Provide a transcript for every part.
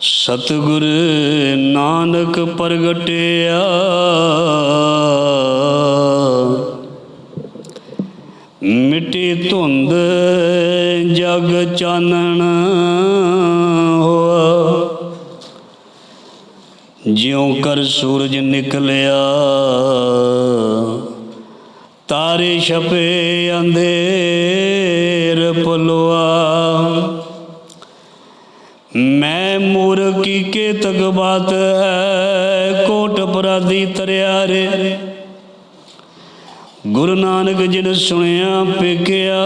ਸਤਿਗੁਰ ਨਾਨਕ ਪ੍ਰਗਟਿਆ। ਮਿੱਟੀ ਧੁੰਦ ਜਗ ਚਾਨਣ ਹੋਆ। ਜਿਉ ਕਰ ਸੂਰਜ ਨਿਕਲਿਆ, ਤਾਰੇ ਛਪੇ ਅੰਧੇਰ ਬਾਤ ਹੈ ਕੋਟ ਅਪਰਾਧੀ ਤਰਿਆ ਰੇ। ਗੁਰੂ ਨਾਨਕ ਜਿਨ ਸੁਣਿਆ, ਪੇਖਿਆ,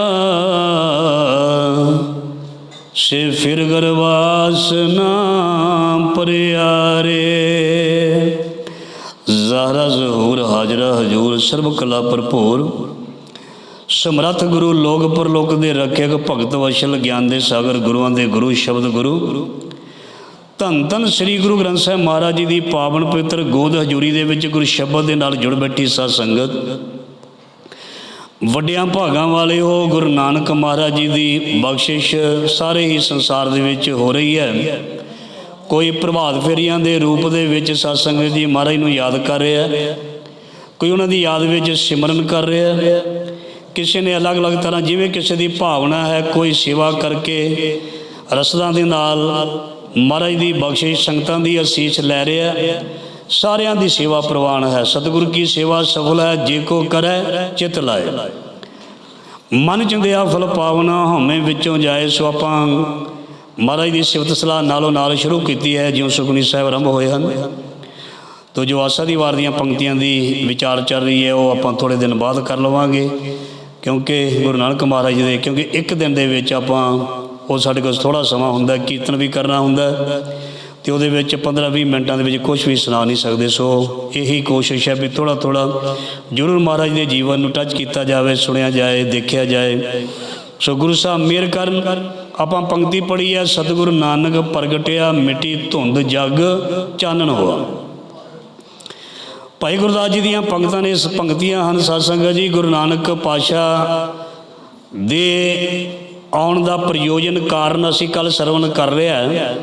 ਸੇ ਫਿਰ ਗਰਵਾਸ ਨਾ ਪਰਿਆਰੇ ਜ਼ਾਹਰਾ ਜ਼ਹੂਰ, ਹਾਜ਼ਰਾ ਹਜੂਰ, ਸਰਬ ਕਲਾ ਭਰਪੂਰ। ਸਮਰੱਥ ਗੁਰੂ, ਲੋਕ ਪਰਲੋਕ ਦੇ ਰੱਖਿਅਕ ਭਗਤ ਵਸ਼ਲ, ਗਿਆਨ ਦੇ ਸਾਗਰ ਗੁਰੂਆਂ ਦੇ ਗੁਰੂ, ਸ਼ਬਦ ਗੁਰੂ। ਧੰਨ ਧੰਨ ਸ੍ਰੀ ਗੁਰੂ ਗ੍ਰੰਥ ਸਾਹਿਬ ਮਹਾਰਾਜ ਜੀ ਦੀ ਪਾਵਨ ਪਵਿੱਤਰ ਗੋਦ ਹਜ਼ੂਰੀ ਦੇ ਵਿੱਚ ਗੁਰ ਸ਼ਬਦ ਦੇ ਨਾਲ ਜੁੜ ਬੈਠੀ ਸਾਧ ਸੰਗਤ। ਵੱਡਿਆਂ ਭਾਗਾਂ ਵਾਲੇ ਹੋ, ਗੁਰੂ ਨਾਨਕ ਮਹਾਰਾਜ ਜੀ ਦੀ ਬਖਸ਼ਿਸ਼ ਸਾਰੇ ਹੀ ਸੰਸਾਰ ਦੇ ਵਿੱਚ ਹੋ ਰਹੀ ਹੈ। ਕੋਈ ਪ੍ਰਭਾਤ ਫੇਰੀਆਂ ਦੇ ਰੂਪ ਦੇ ਵਿੱਚ ਸਾਧ ਸੰਗਤ ਜੀ ਮਹਾਰਾਜ ਨੂੰ ਯਾਦ ਕਰ ਰਿਹਾ ਹੈ। ਕੋਈ ਉਹਨਾਂ ਦੀ ਯਾਦ ਵਿੱਚ ਸਿਮਰਨ ਕਰ ਰਿਹਾ ਹੈ। ਕਿਸੇ ਨੇ ਅਲੱਗ-ਅਲੱਗ ਤਰ੍ਹਾਂ ਜਿਵੇਂ ਕਿਸੇ ਦੀ ਭਾਵਨਾ ਹੈ, ਕੋਈ ਸੇਵਾ ਕਰਕੇ ਰਸਦਾਂ ਦੇ ਨਾਲ ਮਹਾਰਾਜ ਦੀ ਬਖਸ਼ਿਸ਼ ਸੰਗਤਾਂ ਦੀ ਅਸੀਸ ਲੈ ਰਿਹਾ ਸਾਰਿਆਂ ਦੀ ਸੇਵਾ ਪ੍ਰਵਾਨ ਹੈ। ਸਤਿਗੁਰ ਕੀ ਸੇਵਾ ਸਫਲ ਹੈ, ਜੇ ਕੋ ਕਰੈ, ਚਿਤ ਲਾਏ। ਮਨ ਚੰਦਿਆ ਫਲ ਪਾਵਨਾ, ਹਉਮੈ ਵਿੱਚੋਂ ਜਾਏ ਸੋ ਆਪਾਂ। ਮਹਾਰਾਜ ਦੀ ਸਿਫਤ ਸਲਾਹ ਨਾਲੋਂ ਨਾਲ ਸ਼ੁਰੂ ਕੀਤੀ ਹੈ, ਜਿਉਂ ਸੁਖਨੀ ਸਾਹਿਬ ਆਰੰਭ ਹੋਏ ਹਨ। ਤੋ ਜੋ ਆਸਾ ਦੀ ਵਾਰ ਦੀਆਂ ਪੰਕਤੀਆਂ ਦੀ ਵਿਚਾਰ ਚੱਲ ਰਹੀ ਹੈ, ਉਹ ਆਪਾਂ ਥੋੜੇ ਦਿਨ ਬਾਅਦ ਕਰ ਲਵਾਂਗੇ। ਕਿਉਂਕਿ ਗੁਰੂ ਨਾਨਕ ਮਹਾਰਾਜ ਜੀ ਦੇ, ਕਿਉਂਕਿ ਇੱਕ ਦਿਨ ਦੇ ਵਿੱਚ ਆਪਾਂ ਉਹ ਸਾਡੇ ਕੋਲ ਥੋੜਾ ਸਮਾਂ ਹੁੰਦਾ, ਕੀਰਤਨ ਵੀ ਕਰਨਾ ਹੁੰਦਾ ਤੇ ਉਹਦੇ ਵਿੱਚ 15-20 ਮਿੰਟਾਂ ਦੇ ਵਿੱਚ ਕੁਝ ਵੀ ਸੁਣਾ ਨਹੀਂ ਸਕਦੇ। ਸੋ ਇਹੀ ਕੋਸ਼ਿਸ਼ ਹੈ ਵੀ ਥੋੜਾ ਥੋੜਾ ਜ਼ਰੂਰ ਮਹਾਰਾਜ ਦੇ ਜੀਵਨ ਨੂੰ ਟੱਚ ਕੀਤਾ ਜਾਵੇ, ਸੁਣਿਆ ਜਾਏ, ਦੇਖਿਆ ਜਾਏ। ਸੋ ਗੁਰੂ ਸਾਹਿਬ ਮਿਹਰ ਕਰਨ, ਆਪਾਂ ਪੰਕਤੀ ਪੜ੍ਹੀ ਹੈ, ਸਤਿਗੁਰੂ ਨਾਨਕ ਪ੍ਰਗਟਿਆ ਮਿੱਟੀ ਧੁੰਦ ਜਗ ਚਾਨਣ ਹੋਆ। ਭਾਈ ਗੁਰਦਾਸ ਜੀ ਦੀਆਂ ਪੰਕਤਾਂ ਨੇ ਇਸ ਪੰਕਤੀਆਂ ਹਨ ਸਾਧ ਸੰਗਤ ਜੀ, ਗੁਰੂ ਨਾਨਕ ਪਾਸ਼ਾ ਦੇ ਆਉਣ ਦਾ ਪ੍ਰਯੋਜਨ ਕਾਰਨ ਅਸੀਂ ਕੱਲ ਸਰਵਣ ਕਰ ਰਿਹਾ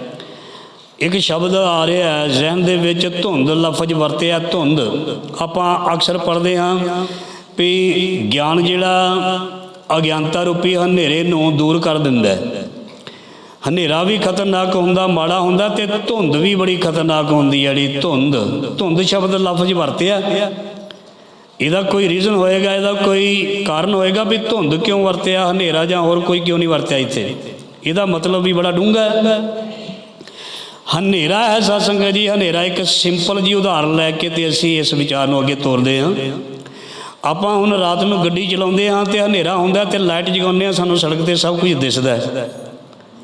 ਇੱਕ ਸ਼ਬਦ ਆ ਰਿਹਾ ਹੈ, ਜ਼ਿਹਨ ਦੇ ਵਿੱਚ ਧੁੰਦ, ਲਫ਼ਜ਼ ਵਰਤਿਆ ਧੁੰਦ। ਆਪਾਂ ਅਕਸਰ ਪੜ੍ਹਦੇ ਹਾਂ ਵੀ ਗਿਆਨ ਜਿਹੜਾ ਅਗਿਆਨਤਾ ਰੂਪੀ ਹਨੇਰੇ ਨੂੰ ਦੂਰ ਕਰ ਦਿੰਦਾ ਹੈ। ਹਨੇਰਾ ਵੀ ਖਤਰਨਾਕ ਹੁੰਦਾ, ਮਾੜਾ ਹੁੰਦਾ ਤੇ ਧੁੰਦ ਵੀ ਬੜੀ ਖਤਰਨਾਕ ਹੁੰਦੀ ਹੈ ਜਿਹੜੀ ਧੁੰਦ। ਧੁੰਦ ਸ਼ਬਦ, ਲਫ਼ਜ਼ ਵਰਤਿਆ। ਇਹਦਾ ਕੋਈ ਰੀਜ਼ਨ ਹੋਏਗਾ, ਇਹਦਾ ਕੋਈ ਕਾਰਨ ਹੋਏਗਾ ਵੀ ਧੁੰਦ ਕਿਉਂ ਵਰਤਿਆ, ਹਨੇਰਾ ਜਾਂ ਹੋਰ ਕੋਈ ਕਿਉਂ ਨਹੀਂ ਵਰਤਿਆ ਇੱਥੇ? ਇਹਦਾ ਮਤਲਬ ਵੀ ਬੜਾ ਡੂੰਘਾ ਹੈ। ਹਨੇਰਾ ਹੈ ਸਾਧ ਸੰਗਤ ਜੀ, ਹਨੇਰਾ ਇੱਕ ਸਿੰਪਲ ਜੀ ਉਦਾਹਰਨ ਲੈ ਕੇ ਤੇ ਅਸੀਂ ਇਸ ਵਿਚਾਰ ਨੂੰ ਅੱਗੇ ਤੋਰਦੇ ਹਾਂ। ਆਪਾਂ ਹੁਣ ਰਾਤ ਨੂੰ ਗੱਡੀ ਚਲਾਉਂਦੇ ਹਾਂ ਤੇ ਹਨੇਰਾ ਹੁੰਦਾ ਤੇ ਲਾਈਟ ਜਗਾਉਂਦੇ ਹਾਂ, ਸਾਨੂੰ ਸੜਕ ਤੇ ਸਭ ਕੁਝ ਦਿਸਦਾ ਹੈ।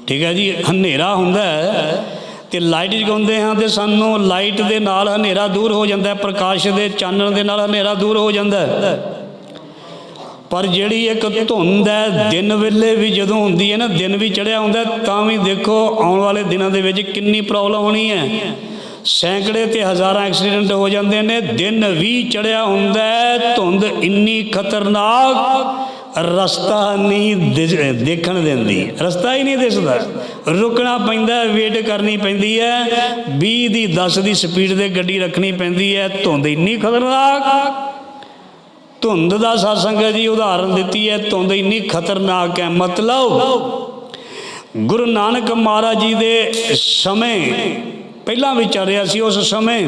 ਠੀਕ ਹੈ ਜੀ? ਹਨੇਰਾ ਹੁੰਦਾ ਹੈ ਤੇ ਲਾਈਟ ਜਗਾਉਂਦੇ ਹਾਂ ਤੇ ਸਾਨੂੰ ਲਾਈਟ ਦੇ ਨਾਲ ਹਨੇਰਾ ਦੂਰ ਹੋ ਜਾਂਦਾ ਪ੍ਰਕਾਸ਼ ਦੇ ਚਾਨਣ ਦੇ ਨਾਲ ਹਨੇਰਾ ਦੂਰ ਹੋ ਜਾਂਦਾ ਪਰ ਜਿਹੜੀ ਇੱਕ ਧੁੰਦ ਹੈ, ਦਿਨ ਵੇਲੇ ਵੀ ਜਦੋਂ ਹੁੰਦੀ ਹੈ ਨਾ, ਦਿਨ ਵੀ ਚੜਿਆ ਹੁੰਦਾ ਤਾਂ ਵੀ ਦੇਖੋ ਆਉਣ ਵਾਲੇ ਦਿਨਾਂ ਦੇ ਵਿੱਚ ਕਿੰਨੀ ਪ੍ਰੋਬਲਮ ਹੋਣੀ ਹੈ। ਸੈਂਕੜੇ ਤੇ ਹਜ਼ਾਰਾਂ ਐਕਸੀਡੈਂਟ ਹੋ ਜਾਂਦੇ ਨੇ, ਦਿਨ ਵੀ ਚੜਿਆ ਹੁੰਦਾ ਧੁੰਦ ਇੰਨੀ ਖਤਰਨਾਕ ਰਸਤਾ ਨਹੀਂ ਦੇਖਣ ਦਿੰਦੀ। ਰਸਤਾ ਹੀ ਨਹੀਂ ਦਿਸਦਾ। ਰੁਕਣਾ ਪੈਂਦਾ ਵੇਟ ਕਰਨੀ ਪੈਂਦੀ ਹੈ। 20 ਦੀ 10 ਦੀ ਸਪੀਡ ਤੇ ਗੱਡੀ ਰੱਖਣੀ ਪੈਂਦੀ ਹੈ। ਧੁੰਦ ਇੰਨੀ ਖਤਰਨਾਕ। ਧੁੰਦ ਦਾ ਸਾਧ ਜੀ ਉਦਾਹਰਨ ਦਿੱਤੀ ਹੈ, ਧੁੰਦ ਇੰਨੀ ਖਤਰਨਾਕ ਹੈ। ਮਤਲਬ ਗੁਰੂ ਨਾਨਕ ਮਹਾਰਾਜ ਜੀ ਦੇ ਸਮੇਂ, ਪਹਿਲਾਂ ਵਿਚਾਰਿਆ ਸੀ ਉਸ ਸਮੇਂ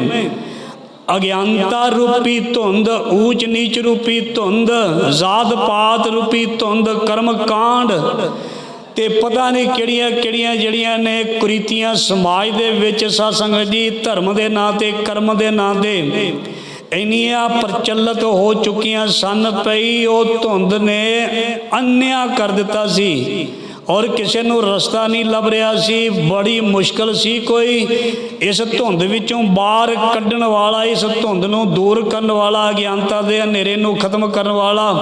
ਅਗਿਆਨਤਾ ਰੂਪੀ ਧੁੰਦ, ਊਚ ਨੀਚ ਰੂਪੀ ਧੁੰਦ, ਜ਼ਾਤ ਪਾਤ ਰੂਪੀ ਧੁੰਦ, ਕਰਮ ਕਾਂਡ। ਤੇ ਪਤਾ ਨਹੀਂ ਕਿਹੜੀਆਂ ਕਿਹੜੀਆਂ ਜਿਹੜੀਆਂ ਨੇ ਕੁਰੀਤੀਆਂ ਸਮਾਜ ਦੇ ਵਿੱਚ ਸਾਧ ਜੀ, ਧਰਮ ਦੇ ਨਾਂ ਤੇ, ਕਰਮ ਦੇ ਨਾਂ ਤੇ ਇੰਨੀਆਂ ਪ੍ਰਚਲਿਤ ਹੋ ਚੁੱਕੀਆਂ ਸਨ ਪਈ ਉਹ ਧੁੰਦ ਨੇ ਅੰਨਿਆ ਕਰ ਦਿੱਤਾ ਸੀ। ਔਰ ਕਿਸੇ ਨੂੰ ਰਸਤਾ ਨਹੀਂ ਲੱਭ ਰਿਹਾ ਸੀ, ਬੜੀ ਮੁਸ਼ਕਲ ਸੀ ਕੋਈ। ਇਸ ਧੁੰਦ ਵਿੱਚੋਂ ਬਾਹਰ ਕੱਢਣ ਵਾਲਾ, ਇਸ ਧੁੰਦ ਨੂੰ ਦੂਰ ਕਰਨ ਵਾਲਾ, ਅਗਿਆਨਤਾ ਦੇ ਹਨੇਰੇ ਨੂੰ ਖਤਮ ਕਰਨ ਵਾਲਾ।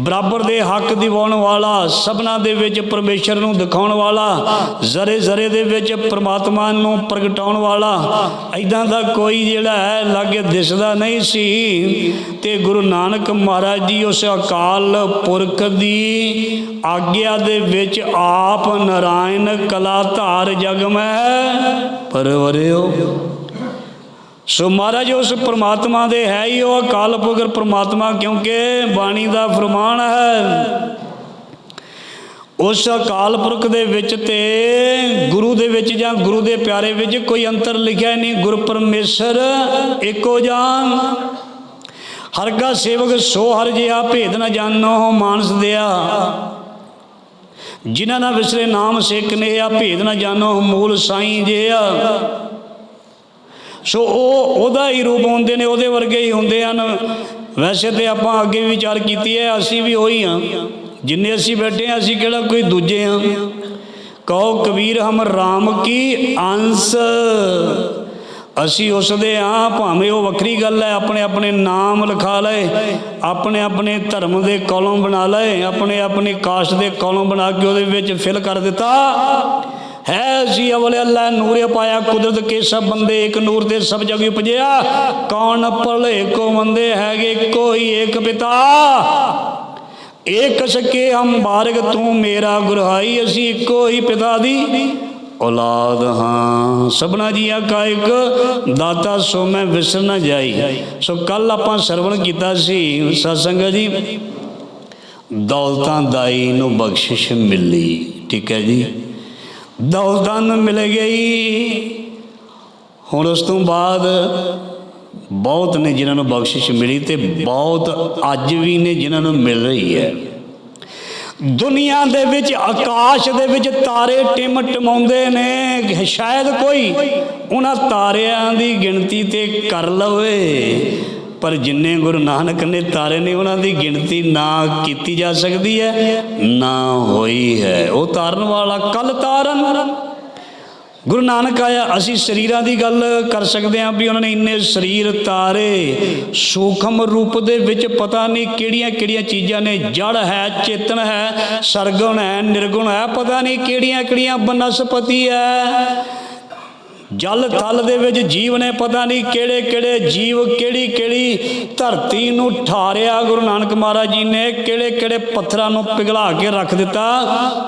ਬਰਾਬਰ ਦੇ ਹੱਕ ਦਿਵਾਉਣ ਵਾਲਾ, ਸਭਨਾ ਦੇ ਵਿੱਚ ਪਰਮੇਸ਼ਰ ਨੂੰ ਦਿਖਾਉਣ ਵਾਲਾ, ਜ਼ਰੇ ਜ਼ਰੇ ਦੇ ਵਿੱਚ ਪ੍ਰਮਾਤਮਾ ਨੂੰ ਪ੍ਰਗਟਾਉਣ ਵਾਲਾ ਐਦਾਂ ਦਾ ਕੋਈ ਜਿਹੜਾ ਹੈ ਲਾਗੇ ਦਿਸਦਾ ਨਹੀਂ ਸੀ। ਤੇ ਗੁਰੂ ਨਾਨਕ ਮਹਾਰਾਜ ਜੀ ਉਸ ਅਕਾਲ ਪੁਰਖ ਦੀ ਆਗਿਆ ਦੇ ਵਿੱਚ ਆਪ ਨਾਰਾਇਣ ਕਲਾ ਧਾਰ ਜਗ ਮੈਂ ਪਰਵਰਿਓ। ਸੋ ਮਹਾਰਾਜ, ਉਸ ਪ੍ਰਮਾਤਮਾ ਦੇ ਹੈ ਹੀ ਉਹ ਅਕਾਲ ਪੁਰਖ ਪ੍ਰਮਾਤਮਾ, ਕਿਉਂਕਿ ਬਾਣੀ ਦਾ ਫਰਮਾਨ ਹੈ, ਉਸ ਅਕਾਲ ਪੁਰਖ ਦੇ ਵਿੱਚ ਤੇ ਗੁਰੂ ਦੇ ਵਿੱਚ ਜਾਂ ਗੁਰੂ ਦੇ ਪਿਆਰੇ ਵਿੱਚ ਕੋਈ ਅੰਤਰ ਲਿਖਿਆ ਨਹੀਂ। ਗੁਰ ਪਰਮੇਸ਼ਰ ਏਕੋ ਜਾਨ। ਹਰ ਕਾ ਸੇਵਕ ਸੋ ਹਰ ਜਿਆ ਭੇਦ ਨਾ ਜਾਣੋ, ਮਾਨਸ ਦਿਆ। ਜਿਨ੍ਹਾਂ ਨਾ ਵਿਸਰੇ ਨਾਮ ਸਿੱਖ ਨੇ ਆ ਭੇਦ ਨਾ ਜਾਣੋ, ਮੂਲ ਸਾਈਂ ਜਿਆ ਸੋ ਉਹ ਉਹਦਾ ਹੀ ਰੂਪ ਹੁੰਦੇ ਨੇ, ਉਹਦੇ ਵਰਗੇ ਹੀ ਹੁੰਦੇ ਹਨ। ਵੈਸੇ ਤੇ ਆਪਾਂ ਅੱਗੇ ਵਿਚਾਰ ਕੀਤੀ ਹੈ, ਅਸੀਂ ਵੀ ਉਹੀ ਹਾਂ। ਜਿੰਨੇ ਅਸੀਂ ਬੈਠੇ ਹਾਂ, ਅਸੀਂ ਕਿਹੜਾ ਕੋਈ ਦੂਜੇ ਹਾਂ? ਕਹੋ ਕਬੀਰ ਹਮ RAM ਕੀ ਅੰਸ਼? ਅਸੀਂ ਉਸ ਦੇ ਆ ਭਾਵੇਂ ਉਹ ਵੱਖਰੀ ਗੱਲ ਹੈ, ਆਪਣੇ ਆਪਣੇ ਨਾਮ ਲਿਖਾ ਲਏ, ਆਪਣੇ ਆਪਣੇ ਧਰਮ ਦੇ ਕੌਲਮ ਬਣਾ ਲਏ, ਆਪਣੇ ਆਪਣੇ ਕਾਸਟ ਦੇ ਕੌਲਮ ਬਣਾ ਕੇ ਉਹਦੇ ਵਿੱਚ ਫਿਲ ਕਰ ਦਿੱਤਾ। ਹੈ ਸੀ ਅਵਲ ਅੱਲਾ, ਨੂਰ ਪਾਇਆ ਕੁਦਰਤ ਕੇ ਸਭ ਬੰਦੇ, ਇੱਕ ਨੂਰ ਤੇ ਸਭ ਜਗ ਉਪਜਿਆ ਕੌਣ ਭਲੇ ਕੋ ਮੰਦੇ ਹੈਗੇ, ਕੋਈ ਇੱਕ ਪਿਤਾ। ਏਕ ਸਕੇ ਹਮ ਬਾਰਗ ਤੂੰ ਮੇਰਾ ਗੁਰਹਾਈ, ਅਸੀਂ ਇੱਕੋ ਹੀ ਪਿਤਾ ਦੀ ਔਲਾਦ ਹਾਂ। ਸਭਨਾ ਜੀਆਂ ਕਾ ਇੱਕ, ਦਾਤਾ ਸੋ ਮੈਂ ਵਿਸਰ ਨਾ ਜਾਈ। ਸੋ ਕੱਲ ਆਪਾਂ ਸਰਵਣ ਕੀਤਾ ਸੀ, ਸਤਸੰਗ ਜੀ, ਦੌਲਤਾਂ ਦਾਈ ਨੂੰ ਬਖਸ਼ਿਸ਼ ਮਿਲੀ, ਠੀਕ ਹੈ ਜੀ? ਦੌਲਤਾਂ ਨੂੰ ਮਿਲ ਗਈ। ਹੁਣ ਉਸ ਤੋਂ ਬਾਅਦ ਬਹੁਤ ਨੇ ਜਿਨ੍ਹਾਂ ਨੂੰ ਬਖਸ਼ਿਸ਼ ਮਿਲੀ ਤੇ ਬਹੁਤ ਅੱਜ ਵੀ ਨੇ ਜਿਨ੍ਹਾਂ ਨੂੰ ਮਿਲ ਰਹੀ ਹੈ। ਦੁਨੀਆ ਦੇ ਵਿੱਚ, ਆਕਾਸ਼ ਦੇ ਵਿੱਚ ਤਾਰੇ ਟਿਮ ਟਮਾਉਂਦੇ ਨੇ। ਸ਼ਾਇਦ ਕੋਈ ਉਹਨਾਂ ਤਾਰਿਆਂ ਦੀ ਗਿਣਤੀ ਤੇ ਕਰ ਲਵੇ। ਪਰ ਜਿੰਨੇ ਗੁਰੂ ਨਾਨਕ ਨੇ ਤਾਰੇ ਨੇ ਉਹਨਾਂ ਦੀ ਗਿਣਤੀ ਨਾ ਕੀਤੀ ਜਾ ਸਕਦੀ ਹੈ, ਨਾ ਹੋਈ ਹੈ। ਉਹ ਤਾਰਨ ਵਾਲਾ ਕੱਲ ਤਾਰਨ। ਗੁਰੂ ਨਾਨਕ ਆਇਆ, ਅਸੀਂ ਸਰੀਰਾਂ ਦੀ ਗੱਲ ਕਰ ਸਕਦੇ ਹਾਂ ਵੀ ਉਹਨਾਂ ਨੇ ਇੰਨੇ ਸਰੀਰ ਤਾਰੇ। ਸੂਖਮ ਰੂਪ ਦੇ ਵਿੱਚ ਪਤਾ ਨਹੀਂ ਕਿਹੜੀਆਂ ਕਿਹੜੀਆਂ ਚੀਜ਼ਾਂ ਨੇ, ਜੜ ਹੈ, ਚੇਤਨ ਹੈ, ਸਰਗੁਣ ਹੈ, ਨਿਰਗੁਣ ਹੈ, ਪਤਾ ਨਹੀਂ ਕਿਹੜੀਆਂ ਕਿਹੜੀਆਂ ਬਨਸਪਤੀ ਹੈ। ਜਲ ਥਲ ਦੇ ਵਿੱਚ ਜੀਵ ਨੇ ਪਤਾ ਨਹੀਂ ਕਿਹੜੇ ਕਿਹੜੇ ਜੀਵ ਕਿਹੜੀ ਕਿਹੜੀ ਧਰਤੀ ਨੂੰ ਠਾਰਿਆ ਗੁਰੂ ਨਾਨਕ ਮਹਾਰਾਜ ਜੀ ਨੇ, ਕਿਹੜੇ ਕਿਹੜੇ ਪੱਥਰਾਂ ਨੂੰ ਪਿਘਲਾ ਕੇ ਰੱਖ ਦਿੱਤਾ।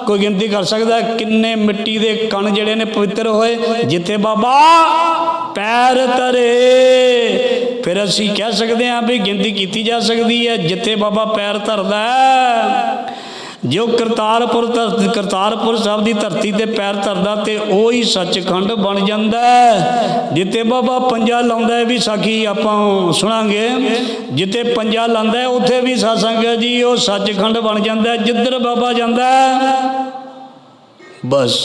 ਕੋਈ ਗਿਣਤੀ ਕਰ ਸਕਦਾ ਕਿੰਨੇ ਮਿੱਟੀ ਦੇ ਕਣ ਜਿਹੜੇ ਨੇ ਪਵਿੱਤਰ ਹੋਏ, ਜਿੱਥੇ ਬਾਬਾ ਪੈਰ ਧਰੇ। ਫਿਰ ਅਸੀਂ ਕਹਿ ਸਕਦੇ ਹਾਂ ਵੀ ਗਿਣਤੀ ਕੀਤੀ ਜਾ ਸਕਦੀ ਹੈ, ਜਿੱਥੇ ਬਾਬਾ ਪੈਰ ਧਰਦਾ ਹੈ। ਜੋ ਕਰਤਾਰਪੁਰ ਧਰਤੀ ਕਰਤਾਰਪੁਰ ਸਾਹਿਬ ਦੀ ਧਰਤੀ ਤੇ ਪੈਰ ਧਰਦਾ ਤੇ ਉਹ ਹੀ ਸੱਚਖੰਡ ਬਣ ਜਾਂਦਾ ਹੈ। ਜਿੱਥੇ ਬਾਬਾ ਪੰਜਾ ਲਾਉਂਦਾ ਵੀ ਸਾਖੀ ਆਪਾਂ ਸੁਣਾਂਗੇ। ਜਿੱਥੇ ਪੰਜਾ ਲਾਉਂਦਾ ਉੱਥੇ ਵੀ ਸਾਸੰਗ ਜੀ, ਉਹ ਸੱਚਖੰਡ ਬਣ ਜਾਂਦਾ ਜਿੱਧਰ ਬਾਬਾ ਜਾਂਦਾ ਬਸ।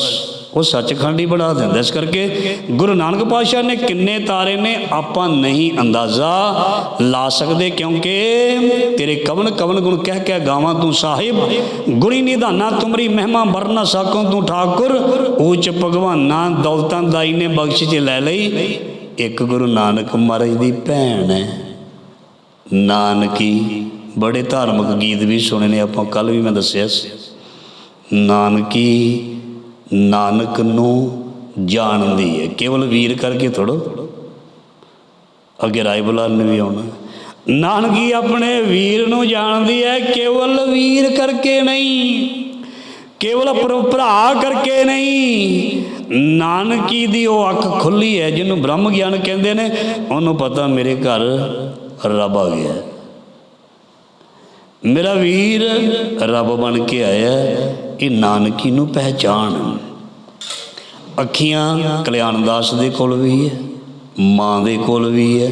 ਉਹ ਸੱਚਖੰਡ ਹੀ ਬਣਾ ਦਿੰਦਾ। ਇਸ ਕਰਕੇ ਗੁਰੂ ਨਾਨਕ ਪਾਤਸ਼ਾਹ ਨੇ ਕਿੰਨੇ ਤਾਰੇ ਨੇ, ਆਪਾਂ ਨਹੀਂ ਅੰਦਾਜ਼ਾ ਲਾ ਸਕਦੇ ਕਿਉਂਕਿ ਤੇਰੇ ਕਵਨ ਕਵਨ ਗੁਣ ਕਹਿ ਕੇ ਗਾਵਾਂ ਤੂੰ ਸਾਹਿਬ। ਗੁਣੀ ਨਿਧਾਨਾ ਤੁਮਰੀ ਮਹਿਮਾ ਵਰਨਾ ਸਾਕੋਂ ਤੂੰ ਠਾਕੁਰ। ਉੱਚ ਭਗਵਾਨਾ ਦੌਲਤਾਂ ਦਾਈ ਨੇ ਬਖਸ਼ 'ਚ ਲੈ ਲਈ। ਇੱਕ ਗੁਰੂ ਨਾਨਕ ਮਹਾਰਾਜ ਦੀ ਭੈਣ ਹੈ। ਨਾਨਕੀ ਬੜੇ ਧਾਰਮਿਕ ਗੀਤ ਵੀ ਸੁਣੇ ਨੇ, ਆਪਾਂ ਕੱਲ ਵੀ ਮੈਂ ਦੱਸਿਆ ਸੀ। ਨਾਨਕੀ ਨਾਨਕ ਨੂੰ ਜਾਣਦੀ ਹੈ। ਕੇਵਲ ਵੀਰ ਕਰਕੇ ਥੋੜੋ ਅੱਗੇ ਰਾਏ ਰਾਇਬੁਲਾਲ ਨੇ ਵੀ ਆਉਣਾ। ਨਾਨਕੀ ਆਪਣੇ ਵੀਰ ਨੂੰ ਜਾਣਦੀ ਹੈ, ਕੇਵਲ ਵੀਰ ਕਰਕੇ ਨਹੀਂ। ਕੇਵਲ ਆਪਣਾ ਭਰਾ ਕਰਕੇ ਨਹੀਂ। ਨਾਨਕੀ ਦੀ ਉਹ ਅੱਖ ਖੁੱਲੀ ਹੈ, ਜਿਹਨੂੰ ਬ੍ਰਹਮ ਗਿਆਨ ਕਹਿੰਦੇ ਨੇ, ਉਹਨੂੰ ਪਤਾ ਮੇਰੇ ਘਰ ਰੱਬ ਆ ਗਿਆ। ਮੇਰਾ ਵੀਰ ਰੱਬ ਬਣ ਕੇ ਆਇਆ। ਇਹ ਨਾਨਕੀ ਨੂੰ ਪਹਿਚਾਣ। ਅੱਖੀਆਂ ਕਲਿਆਣ ਦਾਸ ਦੇ ਕੋਲ ਵੀ ਹੈ, ਮਾਂ ਦੇ ਕੋਲ ਵੀ ਹੈ,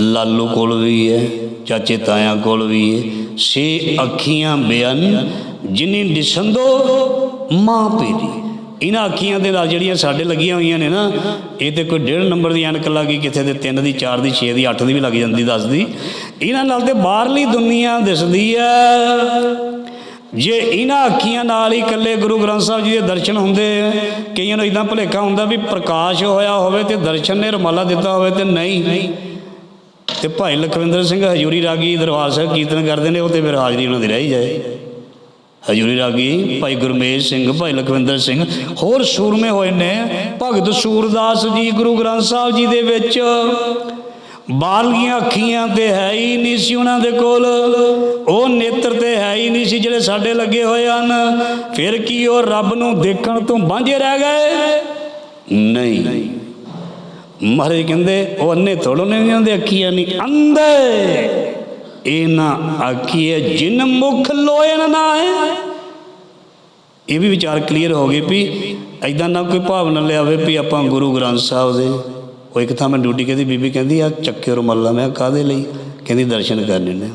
ਲਾਲੂ ਕੋਲ ਵੀ ਹੈ, ਚਾਚੇ ਤਾਇਆਂ ਕੋਲ ਵੀ ਹੈ। ਸੇ ਅੱਖੀਆਂ ਬਿਆਨ ਜਿਨੀ ਦਿਸੰਦੋ ਮਾਂ ਪੇਰੀ। ਇਹਨਾਂ ਅੱਖੀਆਂ ਦੇ ਨਾਲ ਜਿਹੜੀਆਂ ਸਾਡੇ ਲੱਗੀਆਂ ਹੋਈਆਂ ਨੇ ਨਾ, ਇਹ ਤੇ ਕੋਈ ਡੇਢ ਨੰਬਰ ਦੀ ਐਨਕ ਲੱਗੀ ਕਿਤੇ ਤੇ 3 ਦੀ 4 ਦੀ 6 ਦੀ 8 ਦੀ ਵੀ ਲੱਗ ਜਾਂਦੀ 10 ਦੀ। ਇਹਨਾਂ ਨਾਲ ਤੇ ਬਾਹਰਲੀ ਦੁਨੀਆ ਦਿਸਦੀ ਹੈ ਜੇ ਇਹਨਾਂ ਅੱਖੀਆਂ ਨਾਲ ਹੀ ਇਕੱਲੇ ਗੁਰੂ ਗ੍ਰੰਥ ਸਾਹਿਬ ਜੀ ਦੇ ਦਰਸ਼ਨ ਹੁੰਦੇ, ਕਈਆਂ ਨੂੰ ਇਦਾਂ ਭੁਲੇਖਾ ਹੁੰਦਾ ਵੀ ਪ੍ਰਕਾਸ਼ ਹੋਇਆ ਹੋਵੇ ਤੇ ਦਰਸ਼ਨ ਨੇ ਰਮਾਲਾ ਦਿੱਤਾ ਹੋਵੇ ਤੇ ਨਹੀਂ। ਤੇ ਭਾਈ ਲਖਵਿੰਦਰ ਸਿੰਘ ਹਜੂਰੀ ਰਾਗੀ ਦਰਬਾਰ ਸਾਹਿਬ ਕੀਰਤਨ ਕਰਦੇ ਨੇ, ਉਹ ਤੇ ਫਿਰ ਹਾਜ਼ਰੀ ਉਹਨਾਂ ਦੀ ਰਹੀ ਹੀ ਜਾਏ। ਹਜੂਰੀ ਰਾਗੀ ਭਾਈ ਗੁਰਮੇਸ਼ ਸਿੰਘ, ਭਾਈ ਲਖਵਿੰਦਰ ਸਿੰਘ, ਹੋਰ ਸੂਰਮੇ ਹੋਏ ਨੇ। ਭਗਤ ਸੂਰਦਾਸ ਜੀ ਗੁਰੂ ਗ੍ਰੰਥ ਸਾਹਿਬ ਜੀ ਦੇ ਵਿੱਚ ਬਾਲਗੀਆਂ ਅੱਖੀਆਂ ਤੇ ਹੈ ਹੀ ਨਹੀਂ ਸੀ ਉਹਨਾਂ ਦੇ ਕੋਲ। ਉਹ ਨੇਤਰ ਤੇ ਹੈ ਹੀ ਨਹੀਂ ਸੀ ਜਿਹੜੇ ਸਾਡੇ ਲੱਗੇ ਹੋਏ ਹਨ। ਫਿਰ ਕੀ ਉਹ ਰੱਬ ਨੂੰ ਦੇਖਣ ਤੋਂ ਵਾਂਝੇ ਰਹਿ ਗਏ? ਨਹੀਂ। ਮਹਾਰਾਜ ਕਹਿੰਦੇ, ਉਹ ਅੰਨੇ ਥੋੜੋ ਨਹੀਂ ਹੁੰਦੇ ਅੱਖੀਆਂ ਨਹੀਂ। ਅੰਧੇ ਇਹਨਾਂ ਆਖੀਏ ਜਿਨ ਮੁਖ ਲੋਇਨ ਨਾ ਹੈ ਇਹ ਵੀ ਵਿਚਾਰ ਕਲੀਅਰ ਹੋ ਗਏ ਵੀ ਐਦਾਂ ਨਾ ਕੋਈ ਭਾਵਨਾ ਲਿਆਵੇ ਵੀ ਆਪਾਂ ਗੁਰੂ ਗ੍ਰੰਥ ਸਾਹਿਬ ਦੇ ਉਹ ਇੱਕ ਥਾਂ ਮੈਂ ਡਿਊਟੀ ਕਹਿੰਦੀ ਬੀਬੀ ਕਹਿੰਦੀ ਆ ਚੱਕੇ ਰੁਮਾਲਾ ਮੈਂ ਕਿਹਾ, ਕਾਹਦੇ ਲਈ? ਕਹਿੰਦੀ, ਦਰਸ਼ਨ ਕਰਨੇ ਨੇ।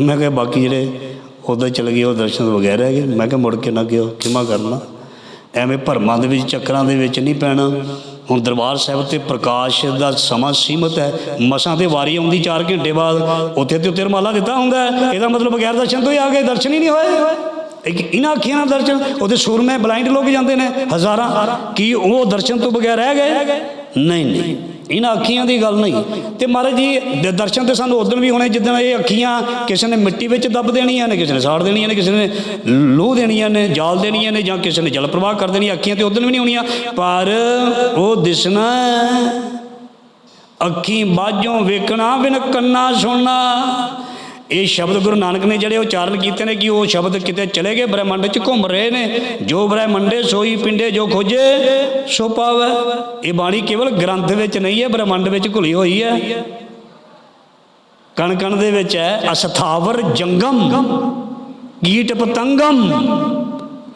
ਮੈਂ ਕਿਹਾ, ਬਾਕੀ ਜਿਹੜੇ ਉੱਧਰ ਚਲੇ ਗਏ, ਉਹ ਦਰਸ਼ਨ ਵਗੈਰਾ ਹੈਗੇ? ਮੈਂ ਕਿਹਾ, ਮੁੜ ਕੇ ਨਾ ਗਿਓ ਕਿਮਾ ਕਰਨਾ? ਐਵੇਂ ਭਰਮਾਂ ਦੇ ਵਿੱਚ, ਚੱਕਰਾਂ ਦੇ ਵਿੱਚ ਨਹੀਂ ਪੈਣਾ। ਹੁਣ ਦਰਬਾਰ ਸਾਹਿਬ ਤੇ ਪ੍ਰਕਾਸ਼ ਦਾ ਸਮਾਂ ਸੀਮਤ ਹੈ। ਮਸਾਂ ਤੇ ਵਾਰੀ ਆਉਂਦੀ 4 ਘੰਟੇ ਬਾਅਦ। ਉੱਥੇ ਤੇ ਉੱਤੇ ਰਮਾਲਾ ਦਿੱਤਾ ਹੁੰਦਾ ਇਹਦਾ ਮਤਲਬ ਬਗੈਰ ਦਰਸ਼ਨ ਤੋਂ ਹੀ ਆ ਗਏ, ਦਰਸ਼ਨ ਹੀ ਨਹੀਂ ਹੋਏ। ਇੱਕ ਇਹਨਾਂ ਅੱਖੀਆਂ ਨਾਲ ਦਰਸ਼ਨ, ਉਹਦੇ ਸੂਰਮੇ ਬਲਾਈਂਡ ਲੋਕ ਜਾਂਦੇ ਨੇ ਹਜ਼ਾਰਾਂ। ਕੀ ਉਹ ਦਰਸ਼ਨ ਤੋਂ ਬਗੈਰ ਰਹਿ ਗਏ? ਨਹੀਂ ਨਹੀਂ। ਇਹਨਾਂ ਅੱਖੀਆਂ ਦੀ ਗੱਲ ਨਹੀਂ ਤੇ ਮਹਾਰਾਜ ਜੀ, ਦੇ ਦਰਸ਼ਨ ਤੇ ਸਾਨੂੰ ਉਦੋਂ ਵੀ ਹੋਣੇ, ਜਿੱਦਣ ਇਹ ਅੱਖੀਆਂ ਕਿਸੇ ਨੇ ਮਿੱਟੀ ਵਿੱਚ ਦੱਬ ਦੇਣੀਆਂ ਨੇ, ਕਿਸੇ ਨੇ ਸਾੜ ਦੇਣੀਆਂ ਨੇ, ਕਿਸੇ ਨੇ ਲੂਹ ਦੇਣੀਆਂ ਨੇ, ਜਾਲ ਦੇਣੀਆਂ ਨੇ ਜਾਂ ਕਿਸੇ ਨੇ ਜਲ ਪ੍ਰਵਾਹ ਕਰ ਦੇਣੀ, ਅੱਖੀਆਂ ਤੇ ਉਦੋਂ ਵੀ ਨਹੀਂ ਹੋਣੀਆਂ ਪਰ ਉਹ ਦਿਸਣਾ ਹੈ। ਅੱਖੀ ਬਾਝੋਂ ਵੇਖਣਾ, ਬਿਨ ਕੰਨਾ ਸੁਣਨਾ ਇਹ ਸ਼ਬਦ ਗੁਰੂ ਨਾਨਕ ਨੇ ਜਿਹੜੇ ਉਚਾਰਨ ਕੀਤੇ ਨੇ ਕਿ ਉਹ ਸ਼ਬਦ ਕਿਤੇ ਚਲੇ ਗਏ, ਬ੍ਰਹਿਮੰਡ 'ਚ ਘੁੰਮ ਰਹੇ ਨੇ। ਜੋ ਬ੍ਰਹਿਮੰਡੇ ਸੋਈ, ਪਿੰਡੇ ਜੋ ਖੋਜੇ, ਸੋ ਪਾਵੇ। ਇਹ ਬਾਣੀ ਕੇਵਲ ਗ੍ਰੰਥ ਵਿੱਚ ਨਹੀਂ ਹੈ, ਬ੍ਰਹਿਮੰਡ ਵਿੱਚ ਘੁਲੀ ਹੋਈ ਹੈ। ਕਣ ਕਣ ਦੇ ਵਿੱਚ ਹੈ, ਅਸਥਾਵਰ ਜੰਗਮ, ਕੀਟ ਪਤੰਗਮ।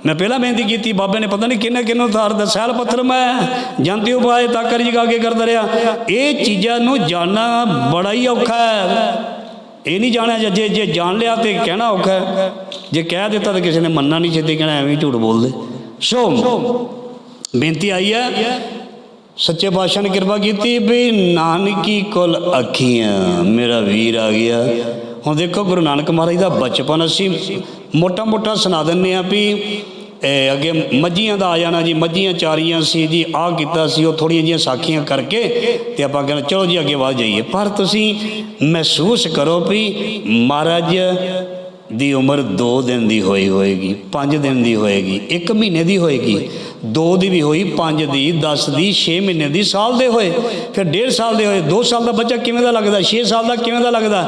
ਮੈਂ ਪਹਿਲਾਂ ਬੇਨਤੀ ਕੀਤੀ, ਬਾਬੇ ਨੇ ਪਤਾ ਨਹੀਂ ਕਿੰਨੇ ਕਿੰਨੋਂ ਥਾਰ ਦਾ ਸੈਲ ਪੱਥਰ ਮੈਂ ਜੰਤੀ ਉਪਾਏ ਤਾਕਰ ਜਗਾ ਕੇ ਕਰਦਾ ਰਿਹਾ। ਇਹ ਚੀਜ਼ਾਂ ਨੂੰ ਜਾਣਨਾ ਬੜਾ ਹੀ ਔਖਾ ਹੈ। ਇਹ ਨਹੀਂ ਜਾਣਿਆ ਜੇ- ਜੇ ਜੇ ਜਾਣ ਲਿਆ ਤੇ ਕਹਿਣਾ ਔਖਾ ਹੈ। ਜੇ ਕਹਿ ਦਿੱਤਾ ਤਾਂ ਕਿਸੇ ਨੇ ਮੰਨਣਾ ਨਹੀਂ ਛੇਤੀ ਕਹਿਣਾ ਐਵੇਂ ਹੀ ਝੂਠ ਬੋਲਦੇ। ਸੋ, ਬੇਨਤੀ ਆਈ ਹੈ, ਸੱਚੇ ਪਾਤਸ਼ਾਹ ਨੇ ਕਿਰਪਾ ਕੀਤੀ ਵੀ ਨਾਨਕੀ ਕੁਲ ਅੱਖੀਆਂ, ਮੇਰਾ ਵੀਰ ਆ ਗਿਆ। ਹੁਣ ਦੇਖੋ ਗੁਰੂ ਨਾਨਕ ਮਹਾਰਾਜ ਦਾ ਬਚਪਨ ਅਸੀਂ ਮੋਟਾ ਮੋਟਾ ਸੁਣਾ ਦਿੰਨੇ ਆ ਵੀ ਅੱਗੇ ਮੱਝੀਆਂ ਦਾ ਆ ਜਾਣਾ ਜੀ, ਮੱਝੀਆਂ ਚਾਰੀਆਂ ਸੀ ਜੀ, ਆਹ ਕੀਤਾ ਸੀ, ਉਹ ਥੋੜੀਆਂ ਜੀਆਂ ਸਾਖੀਆਂ ਕਰਕੇ ਤੇ ਆਪਾਂ ਕਹਿੰਦੇ ਚਲੋ ਜੀ ਅੱਗੇ ਵਧ ਜਾਈਏ। ਪਰ ਤੁਸੀਂ ਮਹਿਸੂਸ ਕਰੋ ਵੀ ਮਹਾਰਾਜ ਦੀ ਉਮਰ 2 ਦਿਨ ਦੀ ਹੋਈ ਹੋਏਗੀ 5 ਦਿਨ ਦੀ ਹੋਏਗੀ 1 ਮਹੀਨੇ ਦੀ ਹੋਏਗੀ 2 ਦੀ ਵੀ ਹੋਈ 5 ਦੀ 10 ਦੀ 6 ਮਹੀਨੇ ਦੀ, ਸਾਲ ਦੇ ਹੋਏ, ਫਿਰ 1.5 ਸਾਲ ਦੇ ਹੋਏ 2 ਸਾਲ ਦਾ ਬੱਚਾ ਕਿਵੇਂ ਦਾ ਲੱਗਦਾ 6 ਸਾਲ ਦਾ ਕਿਵੇਂ ਦਾ ਲੱਗਦਾ?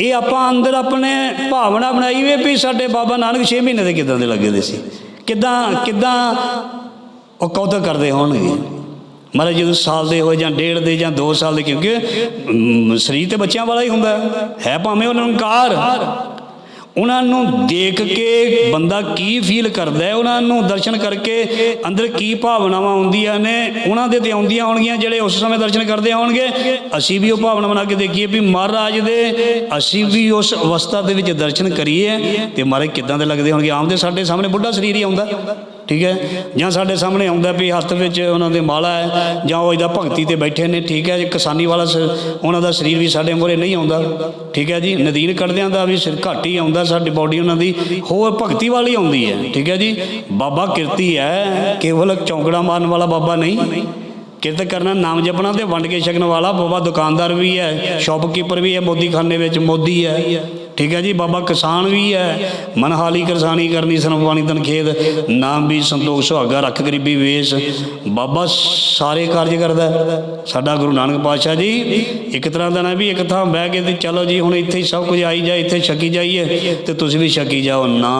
ਇਹ ਆਪਾਂ ਅੰਦਰ ਆਪਣੇ ਭਾਵਨਾ ਬਣਾਈ ਵੇ ਵੀ ਸਾਡੇ ਬਾਬਾ ਨਾਨਕ 6 ਮਹੀਨੇ ਦੇ ਕਿਦਾਂ ਦੇ ਲੱਗੇ ਦੇ ਸੀ। ਕਿੱਦਾਂ ਕਿੱਦਾਂ ਉਹ ਕੌਤਕ ਕਰਦੇ ਹੋਣਗੇ ਮਹਾਰਾਜ ਜਦੋਂ ਸਾਲ ਦੇ ਹੋਏ ਜਾਂ ਡੇਢ ਦੇ ਜਾਂ 2 ਸਾਲ ਦੇ, ਕਿਉਂਕਿ ਸਰੀਰ ਤੇ ਬੱਚਿਆਂ ਵਾਲਾ ਹੀ ਹੁੰਦਾ ਹੈ। ਹੈ ਭਾਵੇਂ ਉਹਨਾਂ ਨੂੰ ਕਾਰ ਉਹਨਾਂ ਨੂੰ ਦੇਖ ਕੇ ਬੰਦਾ ਕੀ ਫੀਲ ਕਰਦਾ ਹੈ, ਉਹਨਾਂ ਨੂੰ ਦਰਸ਼ਨ ਕਰਕੇ ਅੰਦਰ ਕੀ ਭਾਵਨਾਵਾਂ ਆਉਂਦੀਆਂ ਨੇ, ਉਹਨਾਂ ਦੇ ਤੇ ਆਉਂਦੀਆਂ ਹੋਣਗੀਆਂ, ਜਿਹੜੇ ਉਸ ਸਮੇਂ ਦਰਸ਼ਨ ਕਰਦੇ ਹੋਣਗੇ ਅਸੀਂ ਵੀ ਉਹ ਭਾਵਨਾ ਬਣਾ ਕੇ ਦੇਖੀਏ ਵੀ ਮਹਾਰਾਜ ਦੇ, ਅਸੀਂ ਵੀ ਉਸ ਅਵਸਥਾ ਦੇ ਵਿੱਚ ਦਰਸ਼ਨ ਕਰੀਏ ਤੇ ਮਹਾਰਾਜ ਕਿੱਦਾਂ ਦੇ ਲੱਗਦੇ ਹੋਣਗੇ? ਆਮ ਦੇ ਸਾਡੇ ਸਾਹਮਣੇ ਬੁੱਢਾ ਸਰੀਰ ਹੀ ਆਉਂਦਾ। ਠੀਕ ਹੈ? ਜਾਂ ਸਾਡੇ ਸਾਹਮਣੇ ਆਉਂਦਾ ਵੀ ਹੱਥ ਵਿੱਚ ਉਹਨਾਂ ਦੇ ਮਾਲਾ ਹੈ, ਜਾਂ ਉਹ ਇਹਦਾ ਭਗਤੀ ਤੇ ਬੈਠੇ ਨੇ, ਠੀਕ ਹੈ? ਜੀ ਕਿਸਾਨੀ ਵਾਲਾ ਸ- ਉਹਨਾਂ ਦਾ ਸਰੀਰ ਵੀ ਸਾਡੇ ਮੂਹਰੇ ਨਹੀਂ ਆਉਂਦਾ, ਠੀਕ ਹੈ ਜੀ? ਨਦੀਨ ਕੱਢਦਿਆਂ ਦਾ ਵੀ ਸਿਰ ਘੱਟ ਹੀ ਆਉਂਦਾ, ਸਾਡੀ ਬਾਡੀ ਉਹਨਾਂ ਦੀ ਹੋਰ ਭਗਤੀ ਵਾਲੀ ਆਉਂਦੀ ਹੈ, ਠੀਕ ਹੈ ਜੀ? ਬਾਬਾ ਕਿਰਤੀ ਹੈ, ਕੇਵਲ ਚੌਂਕੜਾ ਮਾਰਨ ਵਾਲਾ ਬਾਬਾ ਨਹੀਂ। ਕਿਰਤ ਕਰਨਾ, ਨਾਮ ਜਪਣਾ ਤੇ ਵੰਡ ਕੇ ਛਕਣ ਵਾਲਾ ਬਾਬਾ ਦੁਕਾਨਦਾਰ ਵੀ ਹੈ ਸ਼ਾਪਕੀਪਰ ਵੀ ਹੈ ਮੋਦੀ ਖਾਨੇ ਵਿੱਚ ਮੋਦੀ ਹੈ। ਠੀਕ ਹੈ ਜੀ, ਬਾਬਾ ਕਿਸਾਨ ਵੀ ਹੈ। ਮਨਹਾਲੀ ਕਿਸਾਨੀ ਕਰਨੀ ਸਰਮਵਾਣੀ ਤਨ ਖੇਦ ਨਾਮ ਵੀ ਸੰਤੋਖ, ਸੁਹਾਗਾ, ਰੱਖ ਗਰੀਬੀ ਵੇਸ। ਬਾਬਾ ਸਾਰੇ ਕਾਰਜ ਕਰਦਾ ਸਾਡਾ ਗੁਰੂ ਨਾਨਕ ਪਾਤਸ਼ਾਹ ਜੀ, ਇੱਕ ਤਰ੍ਹਾਂ ਦਾ ਨਾ ਵੀ ਇੱਕ ਥਾਂ ਬਹਿ ਕੇ ਤੇ ਚਲੋ ਜੀ, ਹੁਣ ਇੱਥੇ ਹੀ ਸਭ ਕੁਝ ਆਈ ਜਾਏ, ਇੱਥੇ ਛਕੀ ਜਾਈਏ ਤੇ ਤੁਸੀਂ ਵੀ ਛਕੀ ਜਾਓ। ਨਾ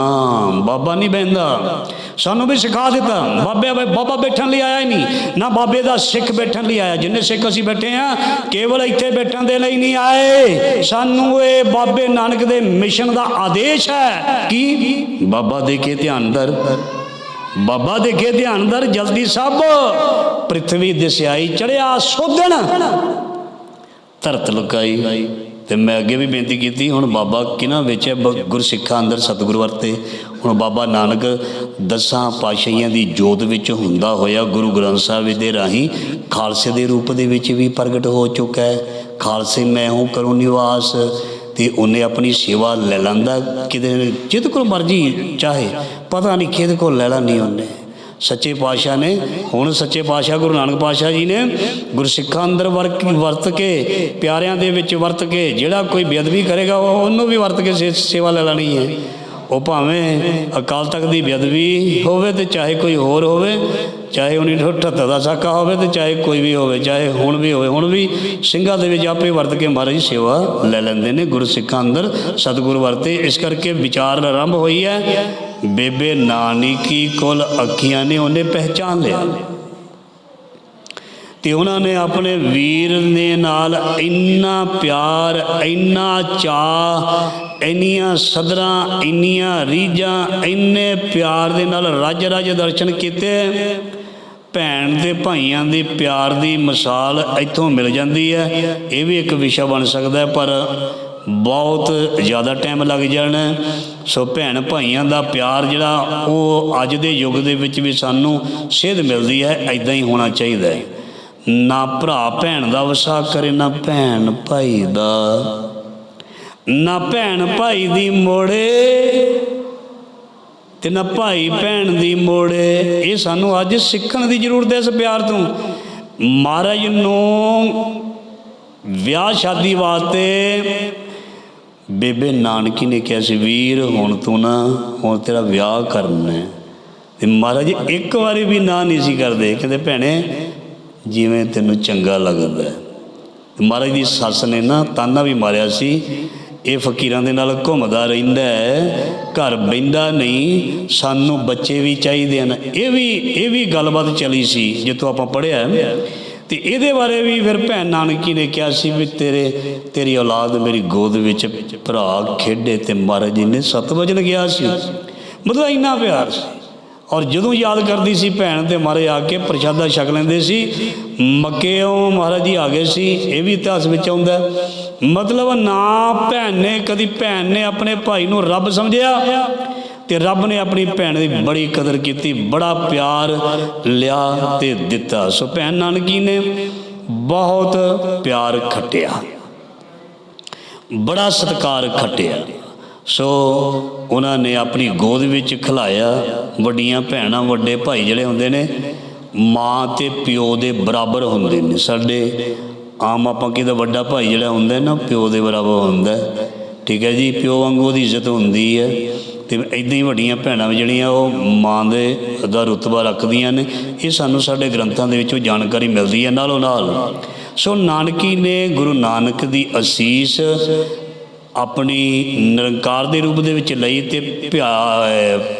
ਬਾਬਾ ਨਹੀਂ ਬਹਿੰਦਾ। ਸਾਨੂੰ ਵੀ ਸਿਖਾ ਦਿੱਤਾ। ਬਾਬੇ ਬਾਬਾ ਬੈਠਣ ਲਈ ਆਇਆ ਹੀ ਨਹੀਂ। ਨਾ ਬਾਬੇ ਦਾ ਸਿੱਖ ਬੈਠਣ ਲਈ ਆਇਆ। ਜਿੰਨੇ ਸਿੱਖ ਅਸੀਂ ਬੈਠੇ ਆ ਕੇਵਲ ਇੱਥੇ ਬੈਠਣ ਦੇ ਲਈ ਨਹੀਂ ਆਏ। ਸਾਨੂੰ ਇਹ ਬਾਬੇ ਨਾਨਕ ਦੇ ਮਿਸ਼ਨ ਦਾ ਆਦੇਸ਼ ਹੈ। ਕਿ? ਬਾਬਾ ਦੇ ਧਿਆਨ ਦਰ। ਬਾਬਾ ਦੇ ਧਿਆਨ ਦਰ, ਜਲਦੀ ਸਭ। ਪ੍ਰithvi ਦਿਸਿਆਈ ਚੜਿਆ ਸੋਧਣ। ਧਰਤ ਲੁਕਾਈ। ਤੇ ਮੈਂ ਅੱਗੇ ਵੀ ਬੇਨਤੀ ਕੀਤੀ, ਹੁਣ ਬਾਬਾ ਕਿਹਨਾਂ ਵਿੱਚ ਹੈ? ਗੁਰਸਿੱਖਾਂ ਅੰਦਰ ਸਤਿਗੁਰੂ ਵਰਤੇ। ਹੁਣ ਬਾਬਾ ਨਾਨਕ ਦਸਾਂ ਪਾਤਸ਼ਾਹੀਆਂ ਦੀ ਜੋਤ ਵਿੱਚ ਹੁੰਦਾ ਹੋਇਆ ਗੁਰੂ ਗ੍ਰੰਥ ਸਾਹਿਬ ਦੇ ਰਾਹੀਂ ਖਾਲਸੇ ਦੇ ਰੂਪ ਦੇ ਵਿੱਚ ਵੀ ਪ੍ਰਗਟ ਹੋ ਚੁੱਕਾ ਹੈ। ਖਾਲਸੇ, ਮੈਂ ਹੂੰ, ਕਰੋ ਨਿਵਾਸ। ਤੇ ਉਹਨੇ ਆਪਣੀ ਸੇਵਾ ਲੈ ਲੈਂਦਾ, ਕਿਤੇ ਜਿੱਦ ਕੋਲ ਮਰਜ਼ੀ ਚਾਹੇ, ਪਤਾ ਨਹੀਂ ਕਿਹਦੇ ਕੋਲ ਲੈ ਲੈਣੀ ਉਹਨੇ। ਸੱਚੇ ਪਾਤਸ਼ਾਹ ਨੇ, ਹੁਣ ਸੱਚੇ ਪਾਤਸ਼ਾਹ ਗੁਰੂ ਨਾਨਕ ਪਾਤਸ਼ਾਹ ਜੀ ਨੇ ਗੁਰਸਿੱਖਾਂ ਅੰਦਰ ਵਰਕ ਵਰਤ ਕੇ, ਪਿਆਰਿਆਂ ਦੇ ਵਿੱਚ ਵਰਤ ਕੇ, ਜਿਹੜਾ ਕੋਈ ਬੇਅਦਬੀ ਕਰੇਗਾ ਉਹਨੂੰ ਵੀ ਵਰਤ ਕੇ ਸੇ- ਸੇਵਾ ਲੈ ਲੈਣੀ ਹੈ। ਉਹ ਭਾਵੇਂ ਅਕਾਲ ਤਖਤ ਦੀ ਬੇਅਦਬੀ ਹੋਵੇ ਤੇ ਚਾਹੇ ਕੋਈ ਹੋਰ ਹੋਵੇ, ਚਾਹੇ 1978 ਦਾ ਸਾਕਾ ਹੋਵੇ ਤੇ ਚਾਹੇ ਕੋਈ ਵੀ ਹੋਵੇ, ਚਾਹੇ ਹੁਣ ਵੀ ਹੋਵੇ। ਹੁਣ ਵੀ ਸਿੰਘਾਂ ਦੇ ਵਿੱਚ ਆਪੇ ਵਰਤ ਕੇ ਮਹਾਰਾਜ ਸੇਵਾ ਲੈ ਲੈਂਦੇ ਨੇ ਗੁਰੂ ਸਿੱਖਾਂ ਅੰਦਰ, ਸਤਿਗੁਰ ਵਰਤੇ। ਇਸ ਕਰਕੇ ਵਿਚਾਰ ਆਰੰਭ ਹੋਈ ਹੈ, ਬੇਬੇ ਨਾਨਕੀ ਕੋਲ ਅੱਖੀਆਂ ਨੇ ਉਹਨੇ ਪਹਿਚਾਨ ਲਿਆ। ਤੇ ਉਹਨਾਂ ਨੇ ਆਪਣੇ ਵੀਰ ਨੇ ਨਾਲ ਇੰਨਾ ਪਿਆਰ, ਇੰਨਾ ਚਾਹ ਇੰਨੀਆਂ ਸਦਰਾਂ, ਇੰਨੀਆਂ ਰੀਝਾਂ, ਇੰਨੇ ਪਿਆਰ ਦੇ ਨਾਲ ਰੱਜ ਰੱਜ ਦਰਸ਼ਨ ਕੀਤੇ। ਭੈਣ ਤੇ ਭਾਈਆਂ ਦੇ ਪਿਆਰ ਦੀ ਮਿਸਾਲ ਇੱਥੋਂ ਮਿਲ ਜਾਂਦੀ ਹੈ। ਇਹ ਵੀ ਇੱਕ ਵਿਸ਼ਾ ਬਣ ਸਕਦਾ ਹੈ, ਪਰ ਬਹੁਤ ਜ਼ਿਆਦਾ ਟਾਈਮ ਲੱਗ ਜਾਣਾ ਸੋ ਭੈਣ ਭਾਈਆਂ ਦਾ ਪਿਆਰ ਜਿਹੜਾ, ਉਹ ਅੱਜ ਦੇ ਯੁੱਗ ਦੇ ਵਿੱਚ ਵੀ ਸਾਨੂੰ ਸੇਧ ਮਿਲਦੀ ਹੈ ਐਦਾਂ ਹੀ ਹੋਣਾ ਚਾਹੀਦਾ ਹੈ। ਨਾ ਭਰਾ ਭੈਣ ਦਾ ਵਸਾ ਕਰੇ, ਨਾ ਭੈਣ ਭਾਈ ਦਾ। ਨਾ ਭੈਣ ਭਾਈ ਦੀ ਮੋੜੇ ਤੇ ਨਾ ਭਾਈ ਭੈਣ ਦੀ ਮੋੜੇ। ਇਹ ਸਾਨੂੰ ਅੱਜ ਸਿੱਖਣ ਦੀ ਜ਼ਰੂਰਤ ਹੈ ਇਸ ਪਿਆਰ ਤੋਂ। ਮਹਾਰਾਜ ਨੂੰ ਵਿਆਹ ਸ਼ਾਦੀ ਵਾਸਤੇ ਬੇਬੇ ਨਾਨਕੀ ਨੇ ਕਿਹਾ ਸੀ, ਵੀਰ, ਹੁਣ ਤੂੰ ਨਾ, ਹੁਣ ਤੇਰਾ ਵਿਆਹ ਕਰਨਾ ਹੈ। ਤੇ ਮਹਾਰਾਜ ਇੱਕ ਵਾਰੀ ਵੀ ਨਾ ਨਹੀਂ ਸੀ ਕਰਦੇ। ਕਹਿੰਦੇ, ਭੈਣੇ ਜਿਵੇਂ ਤੈਨੂੰ ਚੰਗਾ ਲੱਗਦਾ ਹੈ। ਮਹਾਰਾਜ ਦੀ ਸੱਸ ਨੇ ਨਾ ਤਾਨਾ ਵੀ ਮਾਰਿਆ ਸੀ, ਇਹ ਫਕੀਰਾਂ ਦੇ ਨਾਲ ਘੁੰਮਦਾ ਰਹਿੰਦਾ ਹੈ, ਘਰ ਬੈੰਦਾ ਨਹੀਂ, ਸਾਨੂੰ ਬੱਚੇ ਵੀ ਚਾਹੀਦੇ ਹਨ। ਇਹ ਵੀ ਇਹ ਵੀ ਗੱਲਬਾਤ ਚਲੀ ਸੀ, ਜਿੱਥੋਂ ਆਪਾਂ ਪੜ੍ਹਿਆ ਤੇ ਇਹਦੇ ਬਾਰੇ ਵੀ ਫਿਰ ਭੈਣ ਨਾਨਕੀ ਨੇ ਕਿਹਾ ਸੀ ਵੀ ਤੇਰੇ, ਤੇਰੀ ਔਲਾਦ ਮੇਰੀ ਗੋਦ ਵਿੱਚ ਭਰਾ ਖੇਡੇ ਤੇ ਮਹਾਰਾਜ ਜੀ ਨੇ ਸਤ ਵਜਨ ਗਿਆ ਸੀ। ਮਤਲਬ ਇੰਨਾ ਪਿਆਰ ਸੀ। ਔਰ ਜਦੋਂ ਯਾਦ ਕਰਦੀ ਸੀ ਭੈਣ ਤੇ ਮਾਰੇ ਆ ਕੇ ਪ੍ਰਸ਼ਾਦਾ ਛਕ ਲੈਂਦੇ ਸੀ ਮੱਕੇੋਂ ਮਹਾਰਾਜ ਜੀ ਆ ਗਏ ਸੀ, ਇਹ ਵੀ ਇਤਿਹਾਸ ਵਿੱਚ ਆਉਂਦਾ ਮਤਲਬ ਨਾ ਭੈਣ ਨੇ, ਕਦੀ ਭੈਣ ਨੇ ਆਪਣੇ ਭਾਈ ਨੂੰ ਰੱਬ ਸਮਝਿਆ ਤੇ ਰੱਬ ਨੇ ਆਪਣੀ ਭੈਣ ਦੀ ਬੜੀ ਕਦਰ ਕੀਤੀ, ਬੜਾ ਪਿਆਰ ਲਿਆ ਤੇ ਦਿੱਤਾ। ਸੋ ਭੈਣ ਨਾਨਕੀ ਨੇ ਬਹੁਤ ਪਿਆਰ ਖੱਟਿਆ, ਬੜਾ ਸਤਿਕਾਰ ਖੱਟਿਆ। ਸੋ ਉਹਨਾਂ ਨੇ ਆਪਣੀ ਗੋਦ ਵਿੱਚ ਖਿਲਾਇਆ। ਵੱਡੀਆਂ ਭੈਣਾਂ, ਵੱਡੇ ਭਾਈ ਜਿਹੜੇ ਹੁੰਦੇ ਨੇ, ਮਾਂ ਤੇ ਪਿਓ ਦੇ ਬਰਾਬਰ ਹੁੰਦੇ ਨੇ। ਸਾਡੇ ਆਮ ਆਪਾਂ ਕਿਹਦਾ ਵੱਡਾ ਭਾਈ ਜਿਹੜਾ ਹੁੰਦਾ ਨਾ, ਪਿਓ ਦੇ ਬਰਾਬਰ ਹੁੰਦਾ। ਠੀਕ ਹੈ ਜੀ, ਪਿਓ ਵਾਂਗੂ ਉਹਦੀ ਇੱਜ਼ਤ ਹੁੰਦੀ ਹੈ। ਤੇ ਇਦਾਂ ਹੀ ਵੱਡੀਆਂ ਭੈਣਾਂ ਵੀ ਜਿਹੜੀਆਂ, ਉਹ ਮਾਂ ਦੇ ਦਾ ਰੁਤਬਾ ਰੱਖਦੀਆਂ ਨੇ। ਇਹ ਸਾਨੂੰ ਸਾਡੇ ਗ੍ਰੰਥਾਂ ਦੇ ਵਿੱਚੋਂ ਜਾਣਕਾਰੀ ਮਿਲਦੀ ਹੈ ਨਾਲੋਂ ਨਾਲ ਸੋ ਨਾਨਕੀ ਨੇ ਗੁਰੂ ਨਾਨਕ ਦੀ ਅਸੀਸ ਆਪਣੀ ਨਿਰੰਕਾਰ ਦੇ ਰੂਪ ਦੇ ਵਿੱਚ ਲਈ ਤੇ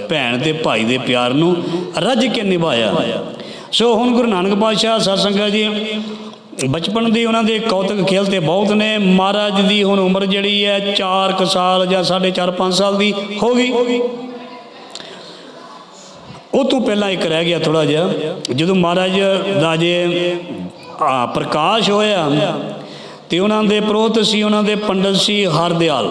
ਭੈਣ ਤੇ ਭਾਈ ਦੇ ਪਿਆਰ ਨੂੰ ਰੱਜ ਕੇ ਨਿਭਾਇਆ। ਸੋ ਹੁਣ ਗੁਰੂ ਨਾਨਕ ਪਾਤਸ਼ਾਹ ਸਤਸੰਗਤ ਜੀ, ਬਚਪਨ ਦੀ ਉਹਨਾਂ ਦੇ ਕੌਤਕ ਖੇਲ ਤੇ ਬਹੁਤ ਨੇ। ਮਹਾਰਾਜ ਦੀ ਹੁਣ ਉਮਰ ਜਿਹੜੀ ਹੈ 4 ਕੁ ਸਾਲ ਜਾਂ 4.5 5 ਸਾਲ ਦੀ ਹੋ ਗਈ। ਉਹ ਤੋਂ ਪਹਿਲਾਂ ਇੱਕ ਰਹਿ ਗਿਆ ਥੋੜਾ ਜਿਹਾ, ਜਦੋਂ ਮਹਾਰਾਜ ਦਾ ਜੇ ਪ੍ਰਕਾਸ਼ ਹੋਇਆ ਤੇ ਉਹਨਾਂ ਦੇ ਪ੍ਰੋਤ ਸੀ, ਉਹਨਾਂ ਦੇ ਪੰਡਤ ਸੀ ਹਰਦਿਆਲ।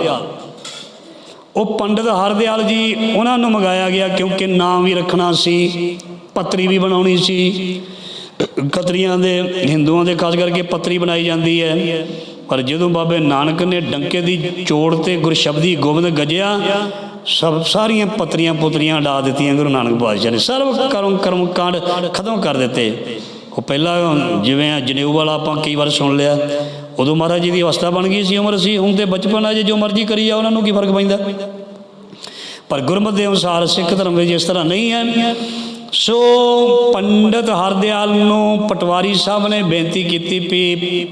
ਉਹ ਪੰਡਤ ਹਰਦਿਆਲ ਜੀ ਉਹਨਾਂ ਨੂੰ ਮੰਗਾਇਆ ਗਿਆ ਕਿਉਂਕਿ ਨਾਮ ਵੀ ਰੱਖਣਾ ਸੀ, ਪੱਤਰੀ ਵੀ ਬਣਾਉਣੀ ਸੀ। ਕਤਰੀਆਂ ਦੇ, ਹਿੰਦੂਆਂ ਦੇ ਖਾਸ ਕਰਕੇ ਪੱਤਰੀ ਬਣਾਈ ਜਾਂਦੀ ਹੈ। ਪਰ ਜਦੋਂ ਬਾਬੇ ਨਾਨਕ ਨੇ ਡੰਕੇ ਦੀ ਚੋੜ ਤੇ ਗੁਰਸ਼ਬਦੀ ਗੋਬਿੰਦ ਗੱਜਿਆ, ਸਭ ਸਾਰੀਆਂ ਪੱਤਰੀਆਂ ਪੁਤਰੀਆਂ ਉਡਾ ਦਿੱਤੀਆਂ ਗੁਰੂ ਨਾਨਕ ਪਾਤਸ਼ਾਹ ਨੇ। ਸਰਵ ਕਰਮ ਕਰਮ ਕਾਂਡ ਖਤਮ ਕਰ ਦਿੱਤੇ। ਉਹ ਪਹਿਲਾਂ ਜਿਵੇਂ ਜਨੇਊ ਵਾਲਾ ਆਪਾਂ ਕਈ ਵਾਰ ਸੁਣ ਲਿਆ ਉਦੋਂ ਮਹਾਰਾਜ ਜੀ ਦੀ ਅਵਸਥਾ ਬਣ ਗਈ ਸੀ ਉਮਰ ਸੀ, ਹੁਣ ਤੇ ਬਚਪਨ ਆ ਜੇ, ਜੋ ਮਰਜ਼ੀ ਕਰੀ ਜਾ ਉਹਨਾਂ ਨੂੰ ਕੀ ਫ਼ਰਕ ਪੈਂਦਾ? ਪਰ ਗੁਰਮਤਿ ਦੇ ਅਨੁਸਾਰ ਸਿੱਖ ਧਰਮ ਵਿੱਚ ਇਸ ਤਰ੍ਹਾਂ ਨਹੀਂ ਹੈ। ਸੋ ਪੰਡਤ ਹਰਦਿਆਲ ਨੂੰ ਪਟਵਾਰੀ ਸਾਹਿਬ ਨੇ ਬੇਨਤੀ ਕੀਤੀ ਵੀ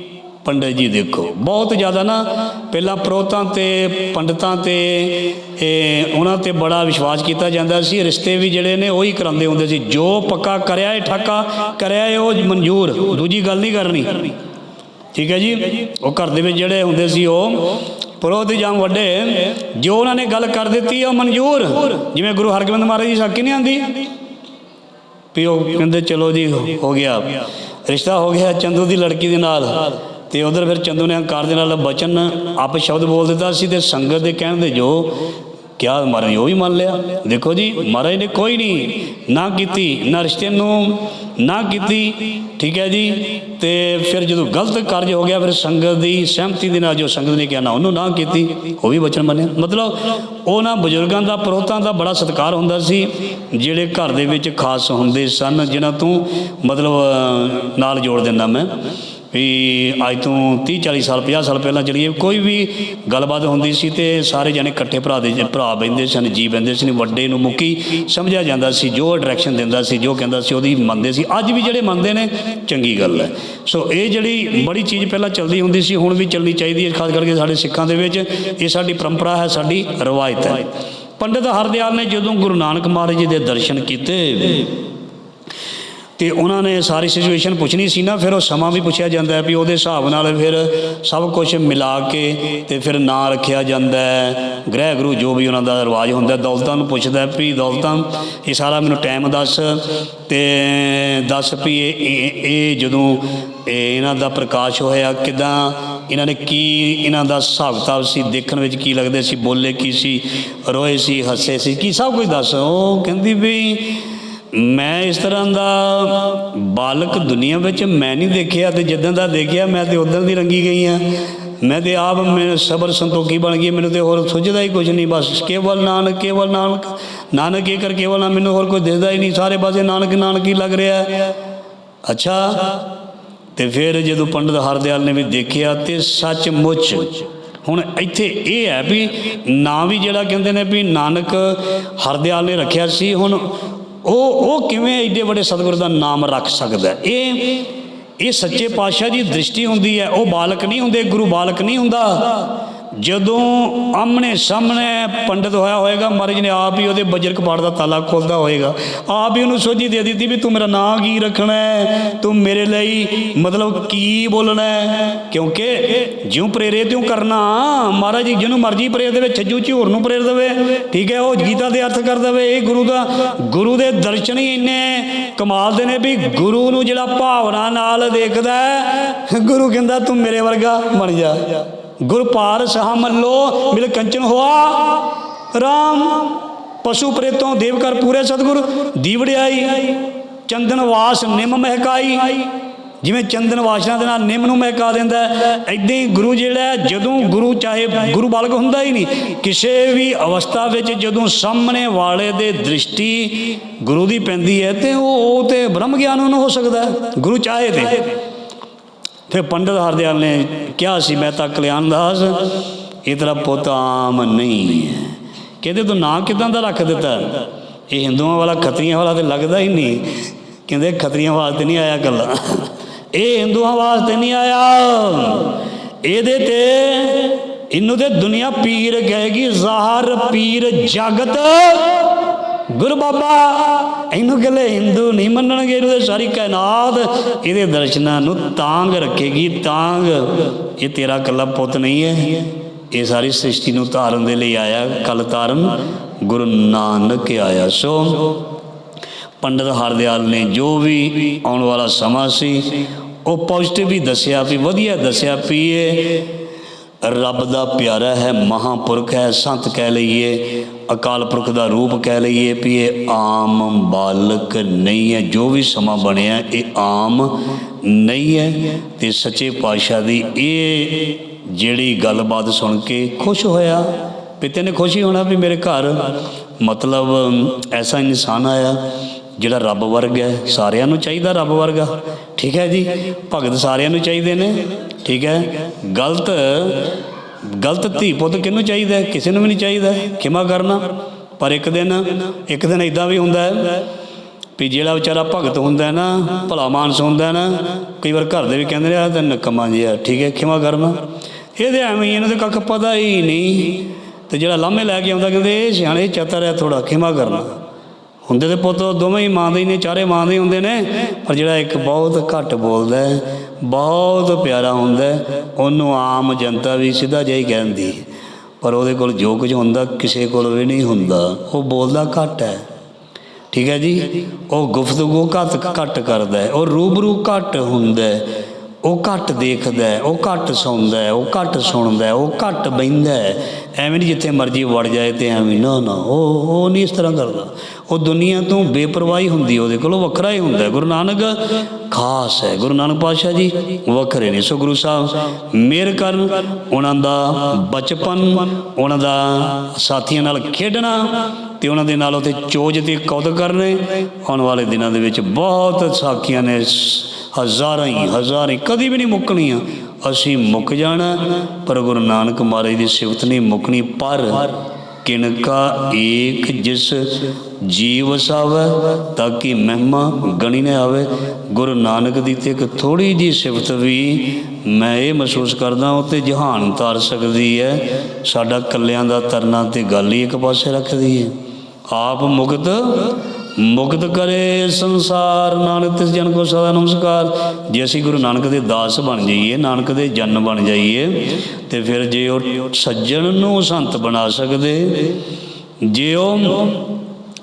ਪੰਡਤ ਜੀ ਦੇਖੋ, ਬਹੁਤ ਜ਼ਿਆਦਾ ਨਾ ਪਹਿਲਾਂ ਪ੍ਰੋਤਾਂ ਤੇ ਪੰਡਤਾਂ ਤੇ, ਇਹ ਉਹਨਾਂ ਤੇ ਬੜਾ ਵਿਸ਼ਵਾਸ ਕੀਤਾ ਜਾਂਦਾ ਸੀ। ਰਿਸ਼ਤੇ ਵੀ ਜਿਹੜੇ ਨੇ ਉਹੀ ਕਰਾਉਂਦੇ ਹੁੰਦੇ ਸੀ। ਜੋ ਪੱਕਾ ਕਰਿਆ ਇਹ ਠਾਕਾ, ਕਰਿਆ ਇਹ ਉਹ ਮਨਜ਼ੂਰ, ਦੂਜੀ ਗੱਲ ਨਹੀਂ ਕਰਨੀ। ਠੀਕ ਹੈ ਜੀ? ਉਹ ਘਰ ਦੇ ਵਿੱਚ ਜਿਹੜੇ ਹੁੰਦੇ ਸੀ ਉਹ ਪ੍ਰੋਤ ਜਾਂ ਵੱਡੇ, ਜੋ ਉਹਨਾਂ ਨੇ ਗੱਲ ਕਰ ਦਿੱਤੀ ਉਹ ਮਨਜ਼ੂਰ। ਜਿਵੇਂ ਗੁਰੂ ਹਰਗੋਬਿੰਦ ਮਹਾਰਾਜ ਦੀ ਸਾਖੀ ਨਹੀਂ ਆਂਦੀ ਵੀ ਉਹ ਕਹਿੰਦੇ, ਚਲੋ ਜੀ, ਹੋ- ਹੋ ਗਿਆ। ਰਿਸ਼ਤਾ ਹੋ ਗਿਆ ਚੰਦੂ ਦੀ ਲੜਕੀ ਦੇ ਨਾਲ। ਤੇ ਉਧਰ ਫਿਰ ਚੰਦੂ ਨੇ ਹੰਕਾਰ ਦੇ ਨਾਲ ਬਚਨ, ਆਪ ਸ਼ਬਦ ਬੋਲ ਦਿੱਤਾ ਸੀ ਤੇ ਸੰਗਤ ਦੇ ਕਹਿਣ ਦੇ ਜੋ ਕਿਆ ਮਹਾਰਾਜ ਨੇ ਉਹ ਵੀ ਮੰਨ ਲਿਆ। ਦੇਖੋ ਜੀ ਮਹਾਰਾਜ ਨੇ ਕੋਈ ਨਹੀਂ ਨਾ ਕੀਤੀ ਨਾ ਰਿਸ਼ਤੇ ਨੂੰ, ਨਾ ਕੀਤੀ, ਠੀਕ ਹੈ ਜੀ, ਤੇ ਫਿਰ ਜਦੋਂ ਗਲਤ ਕਾਰਜ ਹੋ ਗਿਆ, ਫਿਰ ਸੰਗਤ ਦੀ ਸਹਿਮਤੀ ਦੇ ਨਾਲ ਜੋ ਸੰਗਤ ਨੇ ਕਿਹਾ ਨਾ, ਉਹਨੂੰ ਨਾ ਕੀਤੀ, ਉਹ ਵੀ ਬਚਨ ਮੰਨਿਆ। ਮਤਲਬ ਉਹਨਾਂ ਬਜ਼ੁਰਗਾਂ ਦਾ, ਪਰੋਤਾਂ ਦਾ ਬੜਾ ਸਤਿਕਾਰ ਹੁੰਦਾ ਸੀ, ਜਿਹੜੇ ਘਰ ਦੇ ਵਿੱਚ ਖਾਸ ਹੁੰਦੇ ਸਨ, ਜਿਨ੍ਹਾਂ ਤੋਂ ਮਤਲਬ ਨਾਲ ਜੋੜ ਦਿੰਦਾ ਮੈਂ। ਵੀ ਅੱਜ ਤੋਂ 30 40 ਸਾਲ 50 ਸਾਲ ਪਹਿਲਾਂ ਚਲੀਏ ਕੋਈ ਵੀ ਗੱਲਬਾਤ ਹੁੰਦੀ ਸੀ ਤੇ ਸਾਰੇ ਜਣੇ ਇਕੱਠੇ ਭਰਾ ਦੇ ਭਰਾ ਬੈਂਦੇ ਸਨ, ਜੀ ਬੈਂਦੇ ਸਨ, ਵੱਡੇ ਨੂੰ ਮੁੱਕੀ ਸਮਝਿਆ ਜਾਂਦਾ ਸੀ, ਜੋ ਡਾਇਰੈਕਸ਼ਨ ਦਿੰਦਾ ਸੀ, ਜੋ ਕਹਿੰਦਾ ਸੀ, ਉਹਦੀ ਮੰਨਦੇ ਸੀ। ਅੱਜ ਵੀ ਜਿਹੜੇ ਮੰਨਦੇ ਨੇ, ਚੰਗੀ ਗੱਲ ਹੈ। ਸੋ ਇਹ ਜਿਹੜੀ ਬੜੀ ਚੀਜ਼ ਪਹਿਲਾਂ ਚੱਲਦੀ ਹੁੰਦੀ ਸੀ, ਹੁਣ ਵੀ ਚੱਲਣੀ ਚਾਹੀਦੀ ਹੈ, ਖਾਸ ਕਰਕੇ ਸਾਡੇ ਸਿੱਖਾਂ ਦੇ ਵਿੱਚ। ਇਹ ਸਾਡੀ ਪਰੰਪਰਾ ਹੈ, ਸਾਡੀ ਰਵਾਇਤ ਹੈ। ਪੰਡਿਤ ਹਰਦਿਆਲ ਨੇ ਜਦੋਂ ਗੁਰੂ ਨਾਨਕ ਮਹਾਰਾਜ ਜੀ ਦੇ ਦਰਸ਼ਨ ਕੀਤੇ ਤੇ ਉਹਨਾਂ ਨੇ ਸਾਰੀ ਸਿਚੁਏਸ਼ਨ ਪੁੱਛਣੀ ਸੀ ਨਾ, ਫਿਰ ਉਹ ਸਮਾਂ ਵੀ ਪੁੱਛਿਆ ਜਾਂਦਾ ਹੈ ਵੀ ਉਹਦੇ ਹਿਸਾਬ ਨਾਲ ਫਿਰ ਸਭ ਕੁਝ ਮਿਲਾ ਕੇ ਤੇ ਫਿਰ ਨਾਂ ਰੱਖਿਆ ਜਾਂਦਾ ਹੈ। ਗ੍ਰਹਿ ਗੁਰੂ ਜੋ ਵੀ ਉਹਨਾਂ ਦਾ ਰਿਵਾਜ ਹੁੰਦਾ ਦੌਲਤਾਂ ਨੂੰ ਪੁੱਛਦਾ ਵੀ ਦੌਲਤਾਂ, ਇਹ ਸਾਰਾ ਮੈਨੂੰ ਟਾਈਮ ਦੱਸ। ਤੇ ਦੱਸ ਵੀ ਇਹ, ਇਹ- ਜਦੋਂ ਇਹ ਇਹਨਾਂ ਦਾ ਪ੍ਰਕਾਸ਼ ਹੋਇਆ, ਕਿਦਾਂ ਇਹਨਾਂ ਨੇ ਕੀ ਇਹਨਾਂ ਦਾ ਹਿਸਾਬ ਕਿਤਾਬ ਸੀ, ਦੇਖਣ ਵਿੱਚ ਕੀ ਲੱਗਦੇ ਸੀ, ਬੋਲੇ ਕੀ ਸੀ, ਰੋਏ ਸੀ, ਹੱਸੇ ਸੀ, ਕੀ ਸਭ ਕੁਝ ਦੱਸ। ਉਹ ਕਹਿੰਦੀ ਵੀ ਮੈਂ ਇਸ ਤਰ੍ਹਾਂ ਦਾ ਬਾਲਕ ਦੁਨੀਆ ਵਿੱਚ ਮੈਂ ਨਹੀਂ ਦੇਖਿਆ ਤੇ ਜਿੱਦਾਂ ਦਾ ਦੇਖਿਆ ਮੈਂ ਤੇ ਉਦੋਂ ਦੀ ਰੰਗੀ ਗਈ ਆ ਮੈਂ ਤੇ ਆਪ ਮੈਂ ਸਬਰ ਸੰਤੋਖੀ ਬਣ ਗਈ, ਮੈਨੂੰ ਤੇ ਹੋਰ ਸੁਝਦਾ ਹੀ ਕੁਝ ਨਹੀਂ, ਬਸ ਕੇਵਲ ਨਾਨਕ ਕੇਵਲ ਨਾਨਕ ਨਾਨਕ ਇਹ ਕਰ ਕੇਵਲ ਨਾ ਮੈਨੂੰ ਹੋਰ ਕੋਈ ਦਿਸਦਾ ਹੀ ਨਹੀਂ, ਸਾਰੇ ਪਾਸੇ ਨਾਨਕ ਨਾਨਕ ਹੀ ਲੱਗ ਰਿਹਾ ਅੱਛਾ, ਤੇ ਫਿਰ ਜਦੋਂ ਪੰਡਤ ਹਰਦਿਆਲ ਨੇ ਵੀ ਦੇਖਿਆ ਤੇ ਸੱਚਮੁੱਚ ਹੁਣ ਇੱਥੇ ਇਹ ਹੈ ਵੀ ਨਾਂ ਵੀ ਜਿਹੜਾ ਕਹਿੰਦੇ ਨੇ ਵੀ ਨਾਨਕ ਹਰਦਿਆਲ ਨੇ ਰੱਖਿਆ ਸੀ, ਹੁਣ ਉਹ ਉਹ ਕਿਵੇਂ ਏਡੇ ਵੱਡੇ ਸਤਿਗੁਰ ਦਾ ਨਾਮ ਰੱਖ ਸਕਦਾ? ਇਹ ਇਹ ਸੱਚੇ ਪਾਤਸ਼ਾਹ ਦੀ ਦ੍ਰਿਸ਼ਟੀ ਹੁੰਦੀ ਹੈ। ਉਹ ਬਾਲਕ ਨਹੀਂ ਹੁੰਦੇ, ਗੁਰੂ ਬਾਲਕ ਨਹੀਂ ਹੁੰਦਾ। ਜਦੋਂ ਆਮਣੇ ਸਾਹਮਣੇ ਪੰਡਿਤ ਹੋਇਆ ਹੋਏਗਾ, ਮਹਾਰਾਜ ਨੇ ਆਪ ਹੀ ਉਹਦੇ ਬਜਰ ਕਪਾੜ ਦਾ ਤਾਲਾ ਖੋਲਦਾ ਹੋਏਗਾ। ਆਪ ਹੀ ਉਹਨੂੰ ਸੋਝੀ ਦੇ ਦਿੱਤੀ ਵੀ ਤੂੰ ਮੇਰਾ ਨਾਂ ਕੀ ਰੱਖਣਾ ਹੈ? ਤੂੰ ਮੇਰੇ ਲਈ ਮਤਲਬ ਕੀ ਬੋਲਣਾ ਹੈ? ਕਿਉਂਕਿ ਜਿਉਂ ਪ੍ਰੇਰੇ ਤਿਉਂ ਕਰਨਾ, ਮਹਾਰਾਜ ਜੀ ਜਿਹਨੂੰ ਮਰਜ਼ੀ ਪ੍ਰੇਰ ਦੇਵੇ, ਛੱਜੂ ਝੂਰ ਨੂੰ ਪ੍ਰੇਰ ਦੇਵੇ, ਠੀਕ ਹੈ, ਉਹ ਗੀਤਾ ਦੇ ਅਰਥ ਕਰ ਦੇਵੇ, ਇਹ ਗੁਰੂ ਦਾ, ਗੁਰੂ ਦੇ ਦਰਸ਼ਨ ਹੀ ਇੰਨੇ ਕਮਾਲ ਦੇ ਨੇ ਵੀ ਗੁਰੂ ਨੂੰ ਜਿਹੜਾ ਭਾਵਨਾ ਨਾਲ ਦੇਖਦਾ ਗੁਰੂ ਕਹਿੰਦਾ ਤੂੰ ਮੇਰੇ ਵਰਗਾ ਬਣ ਜਾ। ਗੁਰ ਪਾਰਸ ਹਮਲੋ ਮਿਲ ਕੰਚਨ ਹੋਆ। ਰਾਮ, ਪਸ਼ੂ ਪ੍ਰੇਤੋਂ ਦੇਵ ਪੂਰੇ ਸਤਗੁਰ ਦੀਵੜਿਆਈ ਚੰਦਨ ਵਾਸ ਨਿਮ ਮਹਿਕਾਈ। ਜਿਵੇਂ ਚੰਦਨ ਵਾਸ਼ਨਾ ਦੇ ਨਾਲ ਨਿੰਮ ਨੂੰ ਮਹਿਕਾ ਦਿੰਦਾ ਐਦਾਂ ਹੀ ਗੁਰੂ ਜਿਹੜਾ ਜਦੋਂ ਗੁਰੂ ਚਾਹੇ ਗੁਰੂ ਬਾਲਕ ਹੁੰਦਾ ਹੀ ਨਹੀਂ, ਕਿਸੇ ਵੀ ਅਵਸਥਾ ਵਿੱਚ ਜਦੋਂ ਸਾਹਮਣੇ ਵਾਲੇ ਦੇ ਦ੍ਰਿਸ਼ਟੀ ਗੁਰੂ ਦੀ ਪੈਂਦੀ ਹੈ, ਤੇ ਉਹ ਉਹ ਤੇ ਬ੍ਰਹਮ ਗਿਆਨ ਉਹਨੂੰ ਹੋ ਸਕਦਾ ਗੁਰੂ ਚਾਹੇ ਤੇ। ਫਿਰ ਪੰਡਤ ਹਰਦਿਆਲ ਨੇ ਕਿਹਾ ਸੀ, ਮੈਂ ਤਾਂ ਕਲਿਆਣ ਦਾਸ ਇਹ ਤੇਰਾ ਪੁੱਤ ਆਮ ਨਹੀਂ ਹੈ। ਕਹਿੰਦੇ, ਤੂੰ ਨਾਂ ਕਿਦਾਂ ਦਾ ਰੱਖ ਦਿੱਤਾ? ਇਹ ਹਿੰਦੂਆਂ ਵਾਲਾ, ਖੱਤਰੀਆਂ ਵਾਲਾ ਤੇ ਲੱਗਦਾ ਹੀ ਨਹੀਂ। ਕਹਿੰਦੇ, ਖੱਤਰੀਆਂ ਵਾਸਤੇ ਨਹੀਂ ਆਇਆ ਗੱਲਾਂ। ਇਹ ਹਿੰਦੂਆਂ ਵਾਸਤੇ ਨਹੀਂ ਆਇਆ। ਇਹਦੇ ਤੇ ਇਹਨੂੰ ਤੇ ਦੁਨੀਆ ਪੀਰ ਕਹੇਗੀ, ਜ਼ਾਹਰ ਪੀਰ ਜਗਤ ਗੁਰੂ ਬਾਬਾ, ਇਹਨੂੰ ਕਹਿੰਦੇ ਹਿੰਦੂ ਨਹੀਂ ਮੰਨਣਗੇ, ਇਹਨੂੰ ਤੇ ਸਾਰੀ ਕਾਇਨਾਤ। ਇਹਦੇ ਦਰਸ਼ਨਾਂ ਨੂੰ ਤਾਂਗ ਰੱਖੇਗੀ, ਤਾਂਗ। ਇਹ ਤੇਰਾ ਕੱਲਾ ਪੁੱਤ ਨਹੀਂ ਹੈ। ਇਹ ਸਾਰੀ ਸ੍ਰਿਸ਼ਟੀ ਨੂੰ ਤਾਰਨ ਦੇ ਲਈ ਆਇਆ, ਕਲ ਤਾਰਨ ਗੁਰੂ ਨਾਨਕ ਆਇਆ। ਸੋ ਪੰਡਤ ਹਰਦਿਆਲ ਨੇ ਜੋ ਵੀ ਆਉਣ ਵਾਲਾ ਸਮਾਂ ਸੀ, ਉਹ ਪੋਜ਼ਿਟਿਵ ਹੀ ਦੱਸਿਆ ਵੀ ਵਧੀਆ ਦੱਸਿਆ ਵੀ ਇਹ ਰੱਬ ਦਾ ਪਿਆਰਾ ਹੈ, ਮਹਾਪੁਰਖ ਹੈ, ਸੰਤ ਕਹਿ ਲਈਏ, ਅਕਾਲ ਪੁਰਖ ਦਾ ਰੂਪ ਕਹਿ ਲਈਏ ਵੀ ਇਹ ਆਮ ਬਾਲਕ ਨਹੀਂ ਹੈ। ਜੋ ਵੀ ਸਮਾਂ ਬਣਿਆ, ਇਹ ਆਮ ਨਹੀਂ ਹੈ ਤੇ ਸੱਚੇ ਪਾਤਸ਼ਾਹ ਦੀ ਇਹ ਜਿਹੜੀ ਗੱਲਬਾਤ ਸੁਣ ਕੇ ਖੁਸ਼ ਹੋਇਆ ਪਿਤੇ ਨੇ ਖੁਸ਼ੀ ਹੋਣਾ ਵੀ ਮੇਰੇ ਘਰ। ਮਤਲਬ, ਐਸਾ ਇਨਸਾਨ ਆਇਆ ਜਿਹੜਾ ਰੱਬ ਵਰਗ ਹੈ। ਸਾਰਿਆਂ ਨੂੰ ਚਾਹੀਦਾ ਰੱਬ ਵਰਗਾ। ਠੀਕ ਹੈ ਜੀ? ਭਗਤ ਸਾਰਿਆਂ ਨੂੰ ਚਾਹੀਦੇ ਨੇ। ਠੀਕ ਹੈ? ਗਲਤ ਗਲਤ ਧੀ ਪੁੱਤ ਕਿਹਨੂੰ ਚਾਹੀਦਾ ਕਿਸੇ ਨੂੰ ਵੀ ਨਹੀਂ ਚਾਹੀਦਾ। ਖਿਮਾ ਕਰਨਾ। ਪਰ ਇੱਕ ਦਿਨ ਇੱਕ ਦਿਨ ਇਦਾਂ ਵੀ ਹੁੰਦਾ ਹੈ ਵੀ ਜਿਹੜਾ ਵਿਚਾਰਾ ਭਗਤ ਹੁੰਦਾ ਹੈ ਨਾ, ਭਲਾ ਮਾਨਸ ਹੁੰਦਾ ਹੈ ਨਾ, ਕਈ ਵਾਰ ਘਰ ਦੇ ਵੀ ਕਹਿੰਦੇ ਨੇ ਆ ਤਾਂ ਨਕਮਾ ਜਿਹਾ ਠੀਕ ਹੈ, ਖਿਮਾ ਕਰਨਾ। ਇਹਦੇ ਐਵੇਂ ਹੀ ਇਹਨਾਂ ਦੇ ਕੱਖ ਪਤਾ ਹੀ ਨਹੀਂ। ਤੇ ਜਿਹੜਾ ਲਾਮੇ ਲੈ ਕੇ ਆਉਂਦਾ ਕਹਿੰਦੇ, ਇਹ ਸਿਆਣੇ ਚਤਰ ਹੈ ਥੋੜਾ ਖਿਮਾ ਕਰਨਾ। ਹੁੰਦੇ ਤੇ ਪੁੱਤ ਦੋਵੇਂ ਹੀ ਮਾਂ ਦੇ ਹੀ ਨੇ, ਚਾਰੇ ਮਾਂ ਦੇ ਹੁੰਦੇ ਨੇ, ਪਰ ਜਿਹੜਾ ਇੱਕ ਬਹੁਤ ਘੱਟ ਬੋਲਦਾ ਹੈ, ਬਹੁਤ ਪਿਆਰਾ ਹੁੰਦਾ ਉਹਨੂੰ ਆਮ ਜਨਤਾ ਵੀ ਸਿੱਧਾ ਜਿਹਾ ਹੀ ਕਹਿੰਦੀ ਹੈ। ਪਰ ਉਹਦੇ ਕੋਲ ਜੋ ਕੁਝ ਹੁੰਦਾ, ਕਿਸੇ ਕੋਲ ਵੀ ਨਹੀਂ ਹੁੰਦਾ। ਉਹ ਬੋਲਦਾ ਘੱਟ ਹੈ। ਠੀਕ ਹੈ ਜੀ? ਉਹ ਗੁਫ਼ਤਗੂ ਘੱਟ ਘੱਟ ਕਰਦਾ ਹੈ। ਉਹ ਰੂਬਰੂ ਘੱਟ ਹੁੰਦਾ ਹੈ। ਉਹ ਘੱਟ ਦੇਖਦਾ ਉਹ ਘੱਟ ਸੌਂਦਾ ਉਹ ਘੱਟ ਸੁਣਦਾ ਉਹ ਘੱਟ ਬਹਿੰਦਾ ਐਵੇਂ ਨਹੀਂ ਜਿੱਥੇ ਮਰਜ਼ੀ ਵੜ ਜਾਏ ਤੇ ਐਵੇਂ ਨਾ ਨਾ, ਉਹ ਉਹ ਨਹੀਂ ਇਸ ਤਰ੍ਹਾਂ ਕਰਦਾ। ਉਹ ਦੁਨੀਆ ਤੋਂ ਬੇਪਰਵਾਹੀ ਹੁੰਦੀ ਉਹਦੇ ਕੋਲ ਵੱਖਰਾ ਹੀ ਹੁੰਦਾ ਗੁਰੂ ਨਾਨਕ ਖਾਸ ਹੈ। ਗੁਰੂ ਨਾਨਕ ਪਾਤਸ਼ਾਹ ਜੀ, ਵੱਖਰੇ ਨੇ। ਸੋ ਗੁਰੂ ਸਾਹਿਬ, ਮਿਹਰ ਕਰਨ, ਉਹਨਾਂ ਦਾ ਬਚਪਨ, ਉਹਨਾਂ ਦਾ ਸਾਥੀਆਂ ਨਾਲ ਖੇਡਣਾ ਤੇ ਉਹਨਾਂ ਦੇ ਨਾਲ ਉਥੇ ਚੋਜ ਤੇ ਕੌਤਕ ਕਰਨੇ, ਆਉਣ ਵਾਲੇ ਦਿਨਾਂ ਦੇ ਵਿੱਚ ਬਹੁਤ ਸਾਖੀਆਂ ਨੇ। ਹਜ਼ਾਰਾਂ ਹੀ ਹਜ਼ਾਰਾਂ ਹੀ, ਕਦੀ ਵੀ ਨਹੀਂ ਮੁੱਕਣੀਆਂ। ਅਸੀਂ ਮੁੱਕ ਜਾਣਾ, ਪਰ ਗੁਰੂ ਨਾਨਕ ਮਹਾਰਾਜ ਦੀ ਸਿਫਤ ਨਹੀਂ ਮੁੱਕਣੀ, ਪਰ ਕਿਨਕਾ ਏਕ ਜਿਸ ਜੀਵ ਵਸਾਵੈ ਤਾਂ ਕਿ ਮਹਿਮਾ ਗਣੀ ਨਾ ਆਵੇ। ਗੁਰੂ ਨਾਨਕ ਦੀ ਤੇ ਇੱਕ ਥੋੜੀ ਜੀ ਸਿਫਤ ਵੀ ਮੈਂ ਇਹ ਮਹਿਸੂਸ ਕਰਦਾ ਉਹ ਤੇ ਜਹਾਨ ਤਾਰ ਸਕਦੀ ਹੈ। ਸਾਡਾ ਕੱਲਿਆਂ ਦਾ ਤਰਨਾ ਤੇ ਗੱਲ ਹੀ ਇੱਕ ਪਾਸੇ ਰੱਖਦੀ ਹੈ। ਆਪ ਮੁਕਤ ਮੁਕਤ ਕਰੇ ਸੰਸਾਰ। ਨਾਨਕ ਤਿਸ ਜਨ ਕੋ ਸਦਾ ਨਮਸਕਾਰ। ਜੇ ਅਸੀਂ ਗੁਰੂ ਨਾਨਕ ਦੇ ਦਾਸ ਬਣ ਜਾਈਏ, ਨਾਨਕ ਦੇ ਜਨ ਬਣ ਜਾਈਏ, ਤੇ ਫਿਰ ਜੇ ਉਹ ਸੱਜਣ ਨੂੰ ਸੰਤ ਬਣਾ ਸਕਦੇ, ਜੇ ਉਹ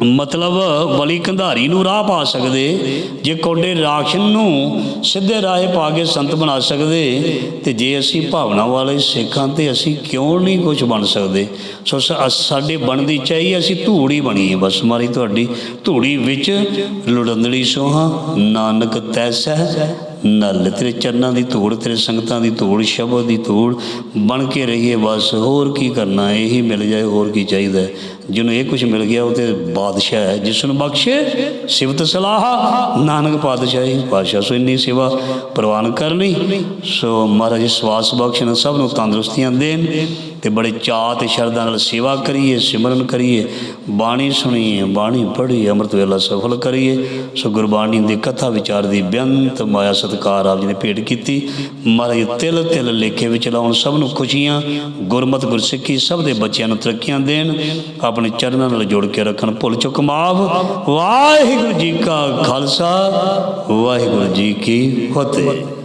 ਮਤਲਬ ਬਲੀ ਕੰਧਾਰੀ ਨੂੰ ਰਾਹ ਪਾ ਸਕਦੇ, ਜੇ ਕੋਡੇ ਰਾਖਸ਼ ਨੂੰ ਸਿੱਧੇ ਰਾਹੇ ਪਾ ਕੇ ਸੰਤ ਬਣਾ ਸਕਦੇ, ਤੇ ਜੇ ਅਸੀਂ ਭਾਵਨਾ ਵਾਲੇ ਸਿੱਖਾਂ ਤੇ ਅਸੀਂ ਕਿਉਂ ਨਹੀਂ ਕੁਝ ਬਣ ਸਕਦੇ? ਸੋ ਸਾ- ਸਾਡੇ ਬਣਦੀ ਚਾਹੀਏ ਅਸੀਂ ਧੂੜੀ ਬਣੀਏ ਬਸ ਮਾਰੀ ਤੁਹਾਡੀ ਧੂੜੀ ਵਿੱਚ ਲੁੜੰਦੜੀ ਸੋਹਾ, ਨਾਨਕ ਤੈਸੈ ਨਲ ਤੇਰੇ ਚਰਨਾਂ ਦੀ ਧੂੜ, ਤੇਰੇ ਸੰਗਤਾਂ ਦੀ ਧੂੜ, ਸ਼ਬਦ ਦੀ ਧੂੜ, ਬਣ ਕੇ ਰਹੀਏ ਬਸ। ਹੋਰ ਕੀ ਕਰਨਾ? ਇਹੀ ਮਿਲ ਜਾਏ, ਹੋਰ ਕੀ ਚਾਹੀਦਾ ਜਿਹਨੂੰ ਇਹ ਕੁਝ ਮਿਲ ਗਿਆ, ਉਹ ਤੇ ਬਾਦਸ਼ਾਹ ਹੈ ਜਿਸ ਨੂੰ ਬਖਸ਼ੇ ਸਿਵਤ ਸਲਾਹ। ਨਾਨਕ ਪਾਤਸ਼ਾਹੀ, ਪਾਤਸ਼ਾਹ ਸੋ ਇੰਨੀ ਸੇਵਾ ਪ੍ਰਵਾਨ ਕਰਨੀ, ਸੋ ਮਹਾਰਾਜ ਸਵਾਸ ਬਖਸ਼ਣ ਸਭ ਨੂੰ ਤੰਦਰੁਸਤੀਆਂ ਦੇਣ ਤੇ ਬੜੇ ਚਾਅ ਤੇ ਸ਼ਰਧਾ ਨਾਲ ਸੇਵਾ ਕਰੀਏ, ਸਿਮਰਨ ਕਰੀਏ, ਬਾਣੀ ਸੁਣੀਏ, ਬਾਣੀ ਪੜ੍ਹੀਏ, ਅੰਮ੍ਰਿਤ ਵੇਲਾ ਸਫਲ ਕਰੀਏ। ਸੋ ਗੁਰਬਾਣੀ ਦੀ ਕਥਾ ਵਿਚਾਰ ਦੀ ਬੇਅੰਤ ਮਾਇਆ ਸਤਕਾਰ ਆਪ ਜੀ ਨੇ ਭੇਟ ਕੀਤੀ। ਮਹਾਰਾਜ ਤਿਲ ਤਿਲ ਲੇਖੇ ਵਿੱਚ ਲਾਉਣ ਸਭ ਨੂੰ ਖੁਸ਼ੀਆਂ, ਗੁਰਮਤ ਗੁਰਸਿੱਖੀ ਸਭ ਦੇ ਬੱਚਿਆਂ ਨੂੰ ਤਰੱਕੀਆਂ ਦੇਣ। ਆਪਣੇ ਚਰਨਾਂ ਨਾਲ ਜੋੜ ਕੇ ਰੱਖਣ। ਭੁੱਲ ਚੁੱਕ ਮਾਫ। ਵਾਹਿਗੁਰੂ ਜੀ ਕਾ ਖਾਲਸਾ, ਵਾਹਿਗੁਰੂ ਜੀ ਕੀ ਫਤਿਹ।